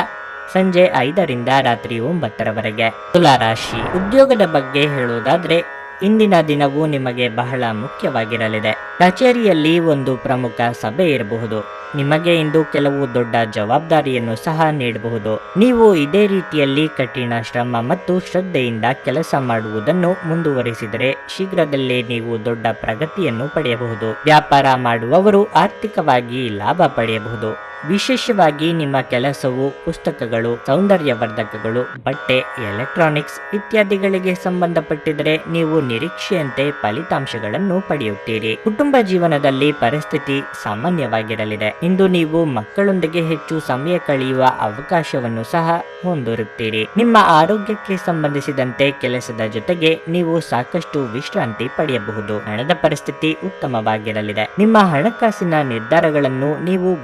ಸಂಜೆ ಐದರಿಂದ ರಾತ್ರಿ ಒಂಬತ್ತರವರೆಗೆ. ತುಲಾರಾಶಿ ಉದ್ಯೋಗದ ಬಗ್ಗೆ ಹೇಳುವುದಾದ್ರೆ, ಇಂದಿನ ದಿನವು ನಿಮಗೆ ಬಹಳ ಮುಖ್ಯವಾಗಿರಲಿದೆ. ಕಚೇರಿಯಲ್ಲಿ ಒಂದು ಪ್ರಮುಖ ಸಭೆ ಇರಬಹುದು. ನಿಮಗೆ ಇಂದು ಕೆಲವು ದೊಡ್ಡ ಜವಾಬ್ದಾರಿಯನ್ನು ಸಹ ನೀಡಬಹುದು. ನೀವು ಇದೇ ರೀತಿಯಲ್ಲಿ ಕಠಿಣ ಶ್ರಮ ಮತ್ತು ಶ್ರದ್ಧೆಯಿಂದ ಕೆಲಸ ಮಾಡುವುದನ್ನು ಮುಂದುವರಿಸಿದರೆ ಶೀಘ್ರದಲ್ಲೇ ನೀವು ದೊಡ್ಡ ಪ್ರಗತಿಯನ್ನು ಪಡೆಯಬಹುದು. ವ್ಯಾಪಾರ ಮಾಡುವವರು ಆರ್ಥಿಕವಾಗಿ ಲಾಭ ಪಡೆಯಬಹುದು. ವಿಶೇಷವಾಗಿ ನಿಮ್ಮ ಕೆಲಸವು, ಪುಸ್ತಕಗಳು, ಸೌಂದರ್ಯವರ್ಧಕಗಳು, ಬಟ್ಟೆ, ಎಲೆಕ್ಟ್ರಾನಿಕ್ಸ್ ಇತ್ಯಾದಿಗಳಿಗೆ ಸಂಬಂಧಪಟ್ಟಿದರೆ ನೀವು ನಿರೀಕ್ಷೆಯಂತೆ ಫಲಿತಾಂಶಗಳನ್ನು ಪಡೆಯುತ್ತೀರಿ. ಕುಟುಂಬ ಜೀವನದಲ್ಲಿ ಪರಿಸ್ಥಿತಿ ಸಾಮಾನ್ಯವಾಗಿರಲಿದೆ. ಇಂದು ನೀವು ಮಕ್ಕಳೊಂದಿಗೆ ಹೆಚ್ಚು ಸಮಯ ಕಳೆಯುವ ಅವಕಾಶವನ್ನು ಸಹ ಹೊಂದಿರುತ್ತೀರಿ. ನಿಮ್ಮ ಆರೋಗ್ಯಕ್ಕೆ ಸಂಬಂಧಿಸಿದಂತೆ ಕೆಲಸದ ಜೊತೆಗೆ ನೀವು ಸಾಕಷ್ಟು ವಿಶ್ರಾಂತಿ ಪಡೆಯಬಹುದು. ಹಣದ ಪರಿಸ್ಥಿತಿ ಉತ್ತಮವಾಗಿರಲಿದೆ. ನಿಮ್ಮ ಹಣಕಾಸಿನ ನಿರ್ಧಾರಗಳನ್ನು ನೀವು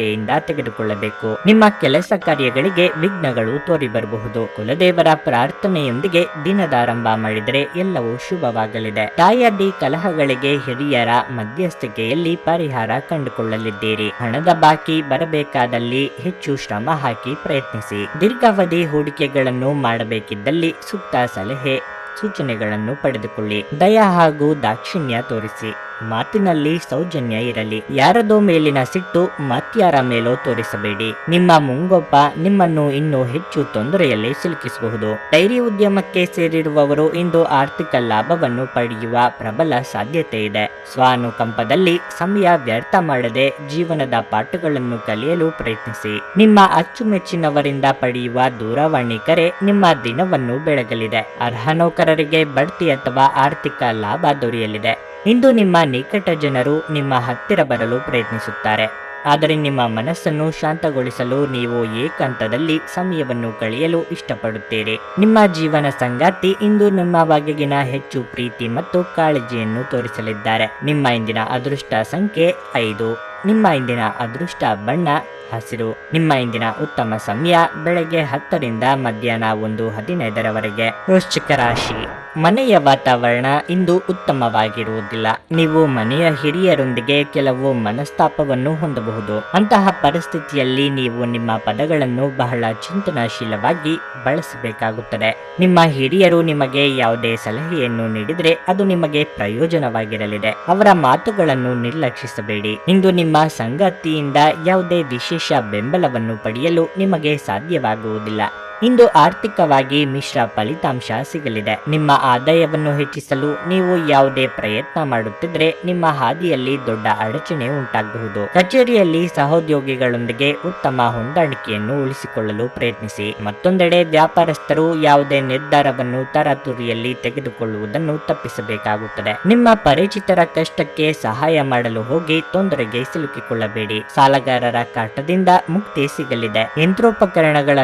ಬುದ್ಧಿವಂತಿಕೆಯಿಂದ ತೆಗೆದುಕೊಳ್ಳಬೇಕು. ನಿಮ್ಮ ಕೆಲಸ ಕಾರ್ಯಗಳಿಗೆ ವಿಘ್ನಗಳು ತೋರಿ ಬರಬಹುದು ಕುಲದೇವರ ಪ್ರಾರ್ಥನೆಯೊಂದಿಗೆ ದಿನದ ಆರಂಭ ಮಾಡಿದರೆ ಎಲ್ಲವೂ ಶುಭವಾಗಲಿದೆ. ತಾಯಾದಿ ಕಲಹಗಳಿಗೆ ಹಿರಿಯರ ಮಧ್ಯಸ್ಥಿಕೆಯಲ್ಲಿ ಪರಿಹಾರ ಕಂಡುಕೊಳ್ಳಲಿದ್ದೀರಿ. ಹಣದ ಬಾಕಿ ಬರಬೇಕಾದಲ್ಲಿ ಹೆಚ್ಚು ಶ್ರಮ ಹಾಕಿ ಪ್ರಯತ್ನಿಸಿ. ದೀರ್ಘಾವಧಿ ಹೂಡಿಕೆಗಳನ್ನು ಮಾಡಬೇಕಿದ್ದಲ್ಲಿ ಸೂಕ್ತ ಸಲಹೆ ಸೂಚನೆಗಳನ್ನು ಪಡೆದುಕೊಳ್ಳಿ. ದಯ ಹಾಗೂ ದಾಕ್ಷಿಣ್ಯ ತೋರಿಸಿ. ಮಾತಿನಲ್ಲಿ ಸೌಜನ್ಯ ಇರಲಿ. ಯಾರದೋ ಮೇಲಿನ ಸಿಟ್ಟು ಮತ್ಯಾರ ಮೇಲೋ ತೋರಿಸಬೇಡಿ. ನಿಮ್ಮ ಮುಂಗೊಪ್ಪ ನಿಮ್ಮನ್ನು ಇನ್ನೂ ಹೆಚ್ಚು ತೊಂದರೆಯಲ್ಲಿ ಸಿಲುಕಿಸಬಹುದು. ಡೈರಿ ಉದ್ಯಮಕ್ಕೆ ಸೇರಿರುವವರು ಇಂದು ಆರ್ಥಿಕ ಲಾಭವನ್ನು ಪಡೆಯುವ ಪ್ರಬಲ ಸಾಧ್ಯತೆ ಇದೆ. ಸ್ವಾನುಕಂಪದಲ್ಲಿ ಸಮಯ ವ್ಯರ್ಥ ಮಾಡದೆ ಜೀವನದ ಪಾಠಗಳನ್ನು ಕಲಿಯಲು ಪ್ರಯತ್ನಿಸಿ. ನಿಮ್ಮ ಅಚ್ಚುಮೆಚ್ಚಿನವರಿಂದ ಪಡೆಯುವ ದೂರವಾಣಿ ಕರೆ ನಿಮ್ಮ ದಿನವನ್ನು ಬೆಳಗಲಿದೆ. ಅರ್ಹ ನೌಕರರಿಗೆ ಬಡ್ತಿ ಅಥವಾ ಆರ್ಥಿಕ ಲಾಭ ದೊರೆಯಲಿದೆ. ಇಂದು ನಿಮ್ಮ ನಿಕಟ ಜನರು ನಿಮ್ಮ ಹತ್ತಿರ ಬರಲು ಪ್ರಯತ್ನಿಸುತ್ತಾರೆ. ಆದರೆ ನಿಮ್ಮ ಮನಸ್ಸನ್ನು ಶಾಂತಗೊಳಿಸಲು ನೀವು ಏಕಾಂತದಲ್ಲಿ ಸಮಯವನ್ನು ಕಳೆಯಲು ಇಷ್ಟಪಡುತ್ತೀರಿ. ನಿಮ್ಮ ಜೀವನ ಸಂಗಾತಿ ಇಂದು ನಿಮ್ಮ ಬಗೆಗಿನ ಹೆಚ್ಚು ಪ್ರೀತಿ ಮತ್ತು ಕಾಳಜಿಯನ್ನು ತೋರಿಸಲಿದ್ದಾರೆ. ನಿಮ್ಮ ಇಂದಿನ ಅದೃಷ್ಟ ಸಂಖ್ಯೆ ಐದು. ನಿಮ್ಮ ಇಂದಿನ ಅದೃಷ್ಟ ಬಣ್ಣ ಹಸಿರು. ನಿಮ್ಮ ಇಂದಿನ ಉತ್ತಮ ಸಮಯ. ಬೆಳಗ್ಗೆ ಹತ್ತರಿಂದ ಮಧ್ಯಾಹ್ನ ಒಂದು ಹದಿನೈದರವರೆಗೆ. ವೃಶ್ಚಿಕ ರಾಶಿ. ಮನೆಯ ವಾತಾವರಣ ಇಂದು ಉತ್ತಮವಾಗಿರುವುದಿಲ್ಲ. ನೀವು ಮನೆಯ ಹಿರಿಯರೊಂದಿಗೆ ಕೆಲವು ಮನಸ್ತಾಪವನ್ನು ಹೊಂದಬಹುದು. ಅಂತಹ ಪರಿಸ್ಥಿತಿಯಲ್ಲಿ ನೀವು ನಿಮ್ಮ ಪದಗಳನ್ನು ಬಹಳ ಚಿಂತನಾಶೀಲವಾಗಿ ಬಳಸಬೇಕಾಗುತ್ತದೆ. ನಿಮ್ಮ ಹಿರಿಯರು ನಿಮಗೆ ಯಾವುದೇ ಸಲಹೆಯನ್ನು ನೀಡಿದರೆ ಅದು ನಿಮಗೆ ಪ್ರಯೋಜನವಾಗಿರಲಿದೆ. ಅವರ ಮಾತುಗಳನ್ನು ನಿರ್ಲಕ್ಷಿಸಬೇಡಿ. ಇಂದು ನಿಮ್ಮ ಸಂಗತಿಯಿಂದ ಯಾವುದೇ ವಿಶೇಷ ಬೆಂಬಲವನ್ನು ಪಡೆಯಲು ನಿಮಗೆ ಸಾಧ್ಯವಾಗುವುದಿಲ್ಲ. ಇಂದು ಆರ್ಥಿಕವಾಗಿ ಮಿಶ್ರ ಫಲಿತಾಂಶ ಸಿಗಲಿದೆ. ನಿಮ್ಮ ಆದಾಯವನ್ನು ಹೆಚ್ಚಿಸಲು ನೀವು ಯಾವುದೇ ಪ್ರಯತ್ನ ಮಾಡುತ್ತಿದ್ರೆ ನಿಮ್ಮ ಹಾದಿಯಲ್ಲಿ ದೊಡ್ಡ ಅಡಚಣೆ ಉಂಟಾಗಬಹುದು. ಕಚೇರಿಯಲ್ಲಿ ಸಹೋದ್ಯೋಗಿಗಳೊಂದಿಗೆ ಉತ್ತಮ ಹೊಂದಾಣಿಕೆಯನ್ನು ಉಳಿಸಿಕೊಳ್ಳಲು ಪ್ರಯತ್ನಿಸಿ. ಮತ್ತೊಂದೆಡೆ ವ್ಯಾಪಾರಸ್ಥರು ಯಾವುದೇ ನಿರ್ಧಾರವನ್ನು ತರಾತುರಿಯಲ್ಲಿ ತೆಗೆದುಕೊಳ್ಳುವುದನ್ನು ತಪ್ಪಿಸಬೇಕಾಗುತ್ತದೆ. ನಿಮ್ಮ ಪರಿಚಿತರ ಕಷ್ಟಕ್ಕೆ ಸಹಾಯ ಮಾಡಲು ಹೋಗಿ ತೊಂದರೆಗೆ ಸಿಲುಕಿಕೊಳ್ಳಬೇಡಿ. ಸಾಲಗಾರರ ಕಾಟದಿಂದ ಮುಕ್ತಿ ಸಿಗಲಿದೆ. ಯಂತ್ರೋಪಕರಣಗಳ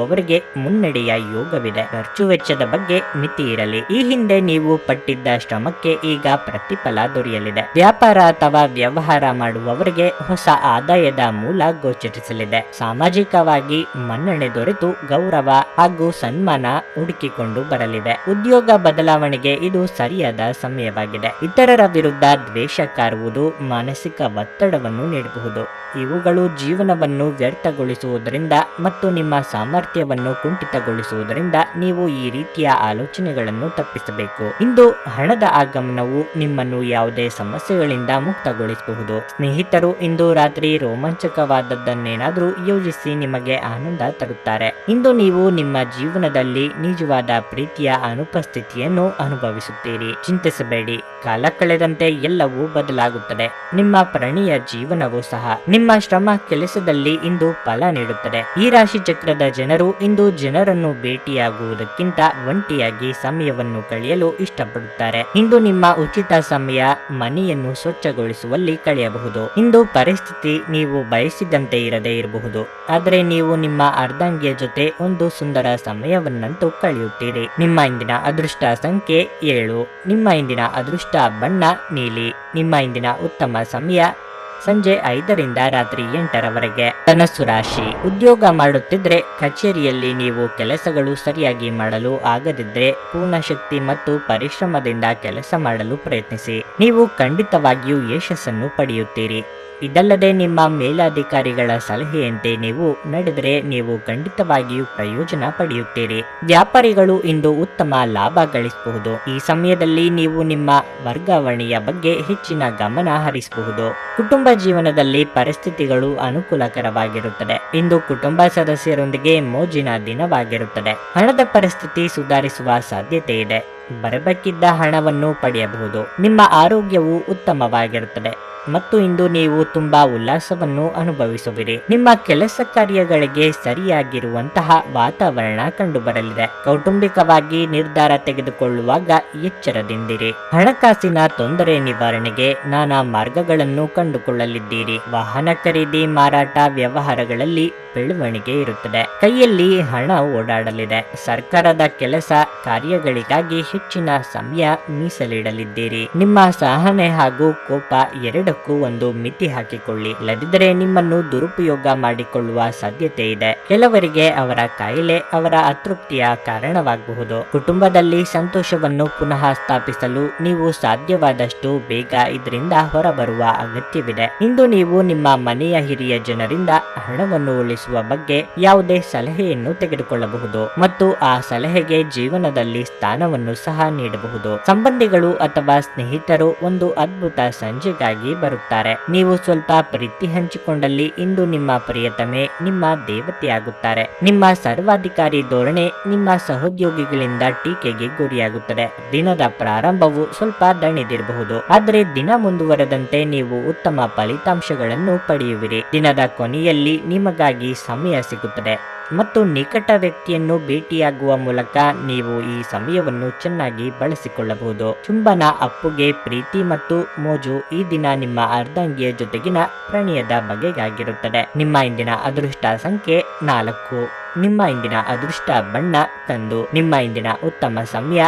ಕೆಲಸದಲ್ಲಿರುವವರಿಗೆ ಮುನ್ನಡೆಯ ಯೋಗವಿದೆ. ಖರ್ಚು ವೆಚ್ಚದ ಬಗ್ಗೆ ಮಿತಿ ಇರಲಿ. ಈ ಹಿಂದೆ ನೀವು ಪಟ್ಟಿದ್ದ ಶ್ರಮಕ್ಕೆ ಈಗ ಪ್ರತಿಫಲ ದೊರೆಯಲಿದೆ. ವ್ಯಾಪಾರ ಅಥವಾ ವ್ಯವಹಾರ ಮಾಡುವವರಿಗೆ ಹೊಸ ಆದಾಯದ ಮೂಲ ಗೋಚರಿಸಲಿದೆ. ಸಾಮಾಜಿಕವಾಗಿ ಮನ್ನಣೆ ದೊರೆತು ಗೌರವ ಹಾಗೂ ಸನ್ಮಾನ ಹುಡುಕಿಕೊಂಡು ಬರಲಿದೆ. ಉದ್ಯೋಗ ಬದಲಾವಣೆಗೆ ಇದು ಸರಿಯಾದ ಸಮಯವಾಗಿದೆ. ಇತರರ ವಿರುದ್ಧ ದ್ವೇಷ ಕಾರುವುದು ಮಾನಸಿಕ ಒತ್ತಡವನ್ನು ನೀಡಬಹುದು. ಇವುಗಳು ಜೀವನವನ್ನು ವ್ಯರ್ಥಗೊಳಿಸುವುದರಿಂದ ಮತ್ತು ನಿಮ್ಮ ಸಾಮರ್ಥ್ಯವನ್ನು ಕುಂಠಿತಗೊಳಿಸುವುದರಿಂದ ನೀವು ಈ ರೀತಿಯ ಆಲೋಚನೆಗಳನ್ನು ತಪ್ಪಿಸಬೇಕು. ಇಂದು ಹಣದ ಆಗಮನವು ನಿಮ್ಮನ್ನು ಯಾವುದೇ ಸಮಸ್ಯೆಗಳಿಂದ ಮುಕ್ತಗೊಳಿಸಬಹುದು. ಸ್ನೇಹಿತರು, ಇಂದು ರಾತ್ರಿ ರೋಮಾಂಚಕವಾದದ್ದನ್ನೇನಾದರೂ ಯೋಜಿಸಿ ನಿಮಗೆ ಆನಂದ ತರುತ್ತಾರೆ. ಇಂದು ನೀವು ನಿಮ್ಮ ಜೀವನದಲ್ಲಿ ನಿಜವಾದ ಪ್ರೀತಿಯ ಅನುಪಸ್ಥಿತಿಯನ್ನು ಅನುಭವಿಸುತ್ತೀರಿ. ಚಿಂತಿಸಬೇಡಿ. ಕಾಲ ಕಳೆದಂತೆ ಎಲ್ಲವೂ ಬದಲಾಗುತ್ತದೆ. ನಿಮ್ಮ ಪ್ರಣೀಯ ಜೀವನವೂ ಸಹ ನಿಮ್ಮ ಶ್ರಮ ಕೆಲಸದಲ್ಲಿ ಇಂದು ಫಲ ನೀಡುತ್ತದೆ. ಈ ರಾಶಿ ಚಕ್ರದ ಜನರು ಇಂದು ಜನರನ್ನು ಭೇಟಿಯಾಗುವುದಕ್ಕಿಂತ ಒಂಟಿಯಾಗಿ ಸಮಯವನ್ನು ಕಳೆಯಲು ಇಷ್ಟಪಡುತ್ತಾರೆ. ಇಂದು ನಿಮ್ಮ ಉಚಿತ ಸಮಯ ಮನೆಯನ್ನು ಸ್ವಚ್ಛಗೊಳಿಸುವಲ್ಲಿ ಕಳೆಯಬಹುದು. ಇಂದು ಪರಿಸ್ಥಿತಿ ನೀವು ಬಯಸಿದಂತೆ ಇರದೇ ಇರಬಹುದು. ಆದರೆ ನೀವು ನಿಮ್ಮ ಅರ್ಧಾಂಗಿಯ ಜೊತೆ ಒಂದು ಸುಂದರ ಸಮಯವನ್ನಂತೂ ಕಳೆಯುತ್ತೀರಿ. ನಿಮ್ಮ ಇಂದಿನ ಅದೃಷ್ಟ ಸಂಖ್ಯೆ ಏಳು. ನಿಮ್ಮ ಇಂದಿನ ಅದೃಷ್ಟ ಬಣ್ಣ ನೀಲಿ. ನಿಮ್ಮ ಇಂದಿನ ಉತ್ತಮ ಸಮಯ ಸಂಜೆ ಐದರಿಂದ ರಾತ್ರಿ ಎಂಟರವರೆಗೆ. ಧನಸ್ಸು ರಾಶಿ. ಉದ್ಯೋಗ ಮಾಡುತ್ತಿದ್ರೆ ಕಚೇರಿಯಲ್ಲಿ ನೀವು ಕೆಲಸಗಳು ಸರಿಯಾಗಿ ಮಾಡಲು ಆಗದಿದ್ರೆ ಪೂರ್ಣ ಶಕ್ತಿ ಮತ್ತು ಪರಿಶ್ರಮದಿಂದ ಕೆಲಸ ಮಾಡಲು ಪ್ರಯತ್ನಿಸಿ. ನೀವು ಖಂಡಿತವಾಗಿಯೂ ಯಶಸ್ಸನ್ನು ಪಡೆಯುತ್ತೀರಿ. ಇದಲ್ಲದೆ ನಿಮ್ಮ ಮೇಲಾಧಿಕಾರಿಗಳ ಸಲಹೆಯಂತೆ ನೀವು ನಡೆದರೆ ನೀವು ಖಂಡಿತವಾಗಿಯೂ ಪ್ರಯೋಜನ ಪಡೆಯುತ್ತೀರಿ. ವ್ಯಾಪಾರಿಗಳು ಇಂದು ಉತ್ತಮ ಲಾಭ ಗಳಿಸಬಹುದು. ಈ ಸಮಯದಲ್ಲಿ ನೀವು ನಿಮ್ಮ ವರ್ಗಾವಣೆಯ ಬಗ್ಗೆ ಹೆಚ್ಚಿನ ಗಮನ ಹರಿಸಬಹುದು. ಕುಟುಂಬ ಜೀವನದಲ್ಲಿ ಪರಿಸ್ಥಿತಿಗಳು ಅನುಕೂಲಕರವಾಗಿರುತ್ತದೆ. ಇಂದು ಕುಟುಂಬ ಸದಸ್ಯರೊಂದಿಗೆ ಮೋಜಿನ ದಿನವಾಗಿರುತ್ತದೆ. ಹಣದ ಪರಿಸ್ಥಿತಿ ಸುಧಾರಿಸುವ ಸಾಧ್ಯತೆ ಇದೆ ಬರಬೇಕಿದ್ದ ಹಣವನ್ನು ಪಡೆಯಬಹುದು. ನಿಮ್ಮ ಆರೋಗ್ಯವು ಉತ್ತಮವಾಗಿರುತ್ತದೆ. ಮತ್ತು ಇಂದು ನೀವು ತುಂಬಾ ಉಲ್ಲಾಸವನ್ನು ಅನುಭವಿಸುವಿರಿ. ನಿಮ್ಮ ಕೆಲಸ ಕಾರ್ಯಗಳಿಗೆ ಸರಿಯಾಗಿರುವಂತಹ ವಾತಾವರಣ ಕಂಡುಬರಲಿದೆ. ಕೌಟುಂಬಿಕವಾಗಿ ನಿರ್ಧಾರ ತೆಗೆದುಕೊಳ್ಳುವಾಗ ಎಚ್ಚರದಿಂದಿರಿ. ಹಣಕಾಸಿನ ತೊಂದರೆ ನಿವಾರಣೆಗೆ ನಾನಾ ಮಾರ್ಗಗಳನ್ನು ಕಂಡುಕೊಳ್ಳಲಿದ್ದೀರಿ. ವಾಹನ ಖರೀದಿ, ಮಾರಾಟ ವ್ಯವಹಾರಗಳಲ್ಲಿ ಬೆಳವಣಿಗೆ ಇರುತ್ತದೆ. ಕೈಯಲ್ಲಿ ಹಣ ಓಡಾಡಲಿದೆ. ಸರ್ಕಾರದ ಕೆಲಸ ಕಾರ್ಯಗಳಿಗಾಗಿ ಹೆಚ್ಚಿನ ಸಮಯ ಮೀಸಲಿಡಲಿದ್ದೀರಿ. ನಿಮ್ಮ ಸಹನೆ ಹಾಗೂ ಕೋಪ ಎರಡಕ್ಕೂ ಒಂದು ಮಿತಿ ಹಾಕಿಕೊಳ್ಳಿ. ಇಲ್ಲದಿದ್ದರೆ ನಿಮ್ಮನ್ನು ದುರುಪಯೋಗ ಮಾಡಿಕೊಳ್ಳುವ ಸಾಧ್ಯತೆ ಇದೆ. ಕೆಲವರಿಗೆ ಅವರ ಕಾಯಿಲೆ ಅವರ ಅತೃಪ್ತಿಯ ಕಾರಣವಾಗಬಹುದು. ಕುಟುಂಬದಲ್ಲಿ ಸಂತೋಷವನ್ನು ಪುನಃ ಸ್ಥಾಪಿಸಲು ನೀವು ಸಾಧ್ಯವಾದಷ್ಟು ಬೇಗ ಇದರಿಂದ ಹೊರಬರುವ ಅಗತ್ಯವಿದೆ. ಇಂದು ನೀವು ನಿಮ್ಮ ಮನೆಯ ಹಿರಿಯ ಜನರಿಂದ ಹಣವನ್ನು ಉಳಿಸುವ ಬಗ್ಗೆ ಯಾವುದೇ ಸಲಹೆಯನ್ನು ತೆಗೆದುಕೊಳ್ಳಬಹುದು. ಮತ್ತು ಆ ಸಲಹೆಗೆ ಜೀವನದಲ್ಲಿ ಸ್ಥಾನವನ್ನು ಸಹ ನೀಡಬಹುದು. ಸಂಬಂಧಿಗಳು ಅಥವಾ ಸ್ನೇಹಿತರು ಒಂದು ಅದ್ಭುತ ಸಂಜೆಗಾಗಿ ಬರುತ್ತಾರೆ. ನೀವು ಸ್ವಲ್ಪ ಪ್ರೀತಿ ಹಂಚಿಕೊಂಡಲ್ಲಿ ಇಂದು ನಿಮ್ಮ ಪ್ರಿಯತಮೆ ನಿಮ್ಮ ದೇವತೆಯಾಗುತ್ತಾರೆ. ನಿಮ್ಮ ಸರ್ವಾಧಿಕಾರಿ ಧೋರಣೆ ನಿಮ್ಮ ಸಹೋದ್ಯೋಗಿಗಳಿಂದ ಟೀಕೆಗೆ ಗುರಿಯಾಗುತ್ತದೆ. ದಿನದ ಪ್ರಾರಂಭವು ಸ್ವಲ್ಪ ದಣಿದಿರಬಹುದು. ಆದರೆ ದಿನ ಮುಂದುವರೆದಂತೆ ನೀವು ಉತ್ತಮ ಫಲಿತಾಂಶಗಳನ್ನು ಪಡೆಯುವಿರಿ. ದಿನದ ಕೊನೆಯಲ್ಲಿ ನಿಮಗಾಗಿ ಸಮಯ ಸಿಗುತ್ತದೆ. ಮತ್ತು ನಿಕಟ ವ್ಯಕ್ತಿಯನ್ನು ಭೇಟಿಯಾಗುವ ಮೂಲಕ ನೀವು ಈ ಸಮಯವನ್ನು ಚೆನ್ನಾಗಿ ಬಳಸಿಕೊಳ್ಳಬಹುದು. ಚುಂಬನ ಅಪ್ಪುಗೆ ಪ್ರೀತಿ ಮತ್ತು ಮೋಜು ಈ ದಿನ ನಿಮ್ಮ ಅರ್ಧಂಗಿಯ ಜೊತೆಗಿನ ಪ್ರಣಯದ ಬಗೆಗಾಗಿರುತ್ತದೆ. ನಿಮ್ಮ ಇಂದಿನ ಅದೃಷ್ಟ ಸಂಖ್ಯೆ ನಾಲ್ಕು. ನಿಮ್ಮ ಇಂದಿನ ಅದೃಷ್ಟ ಬಣ್ಣ ತಂದು, ನಿಮ್ಮ ಇಂದಿನ ಉತ್ತಮ ಸಮಯ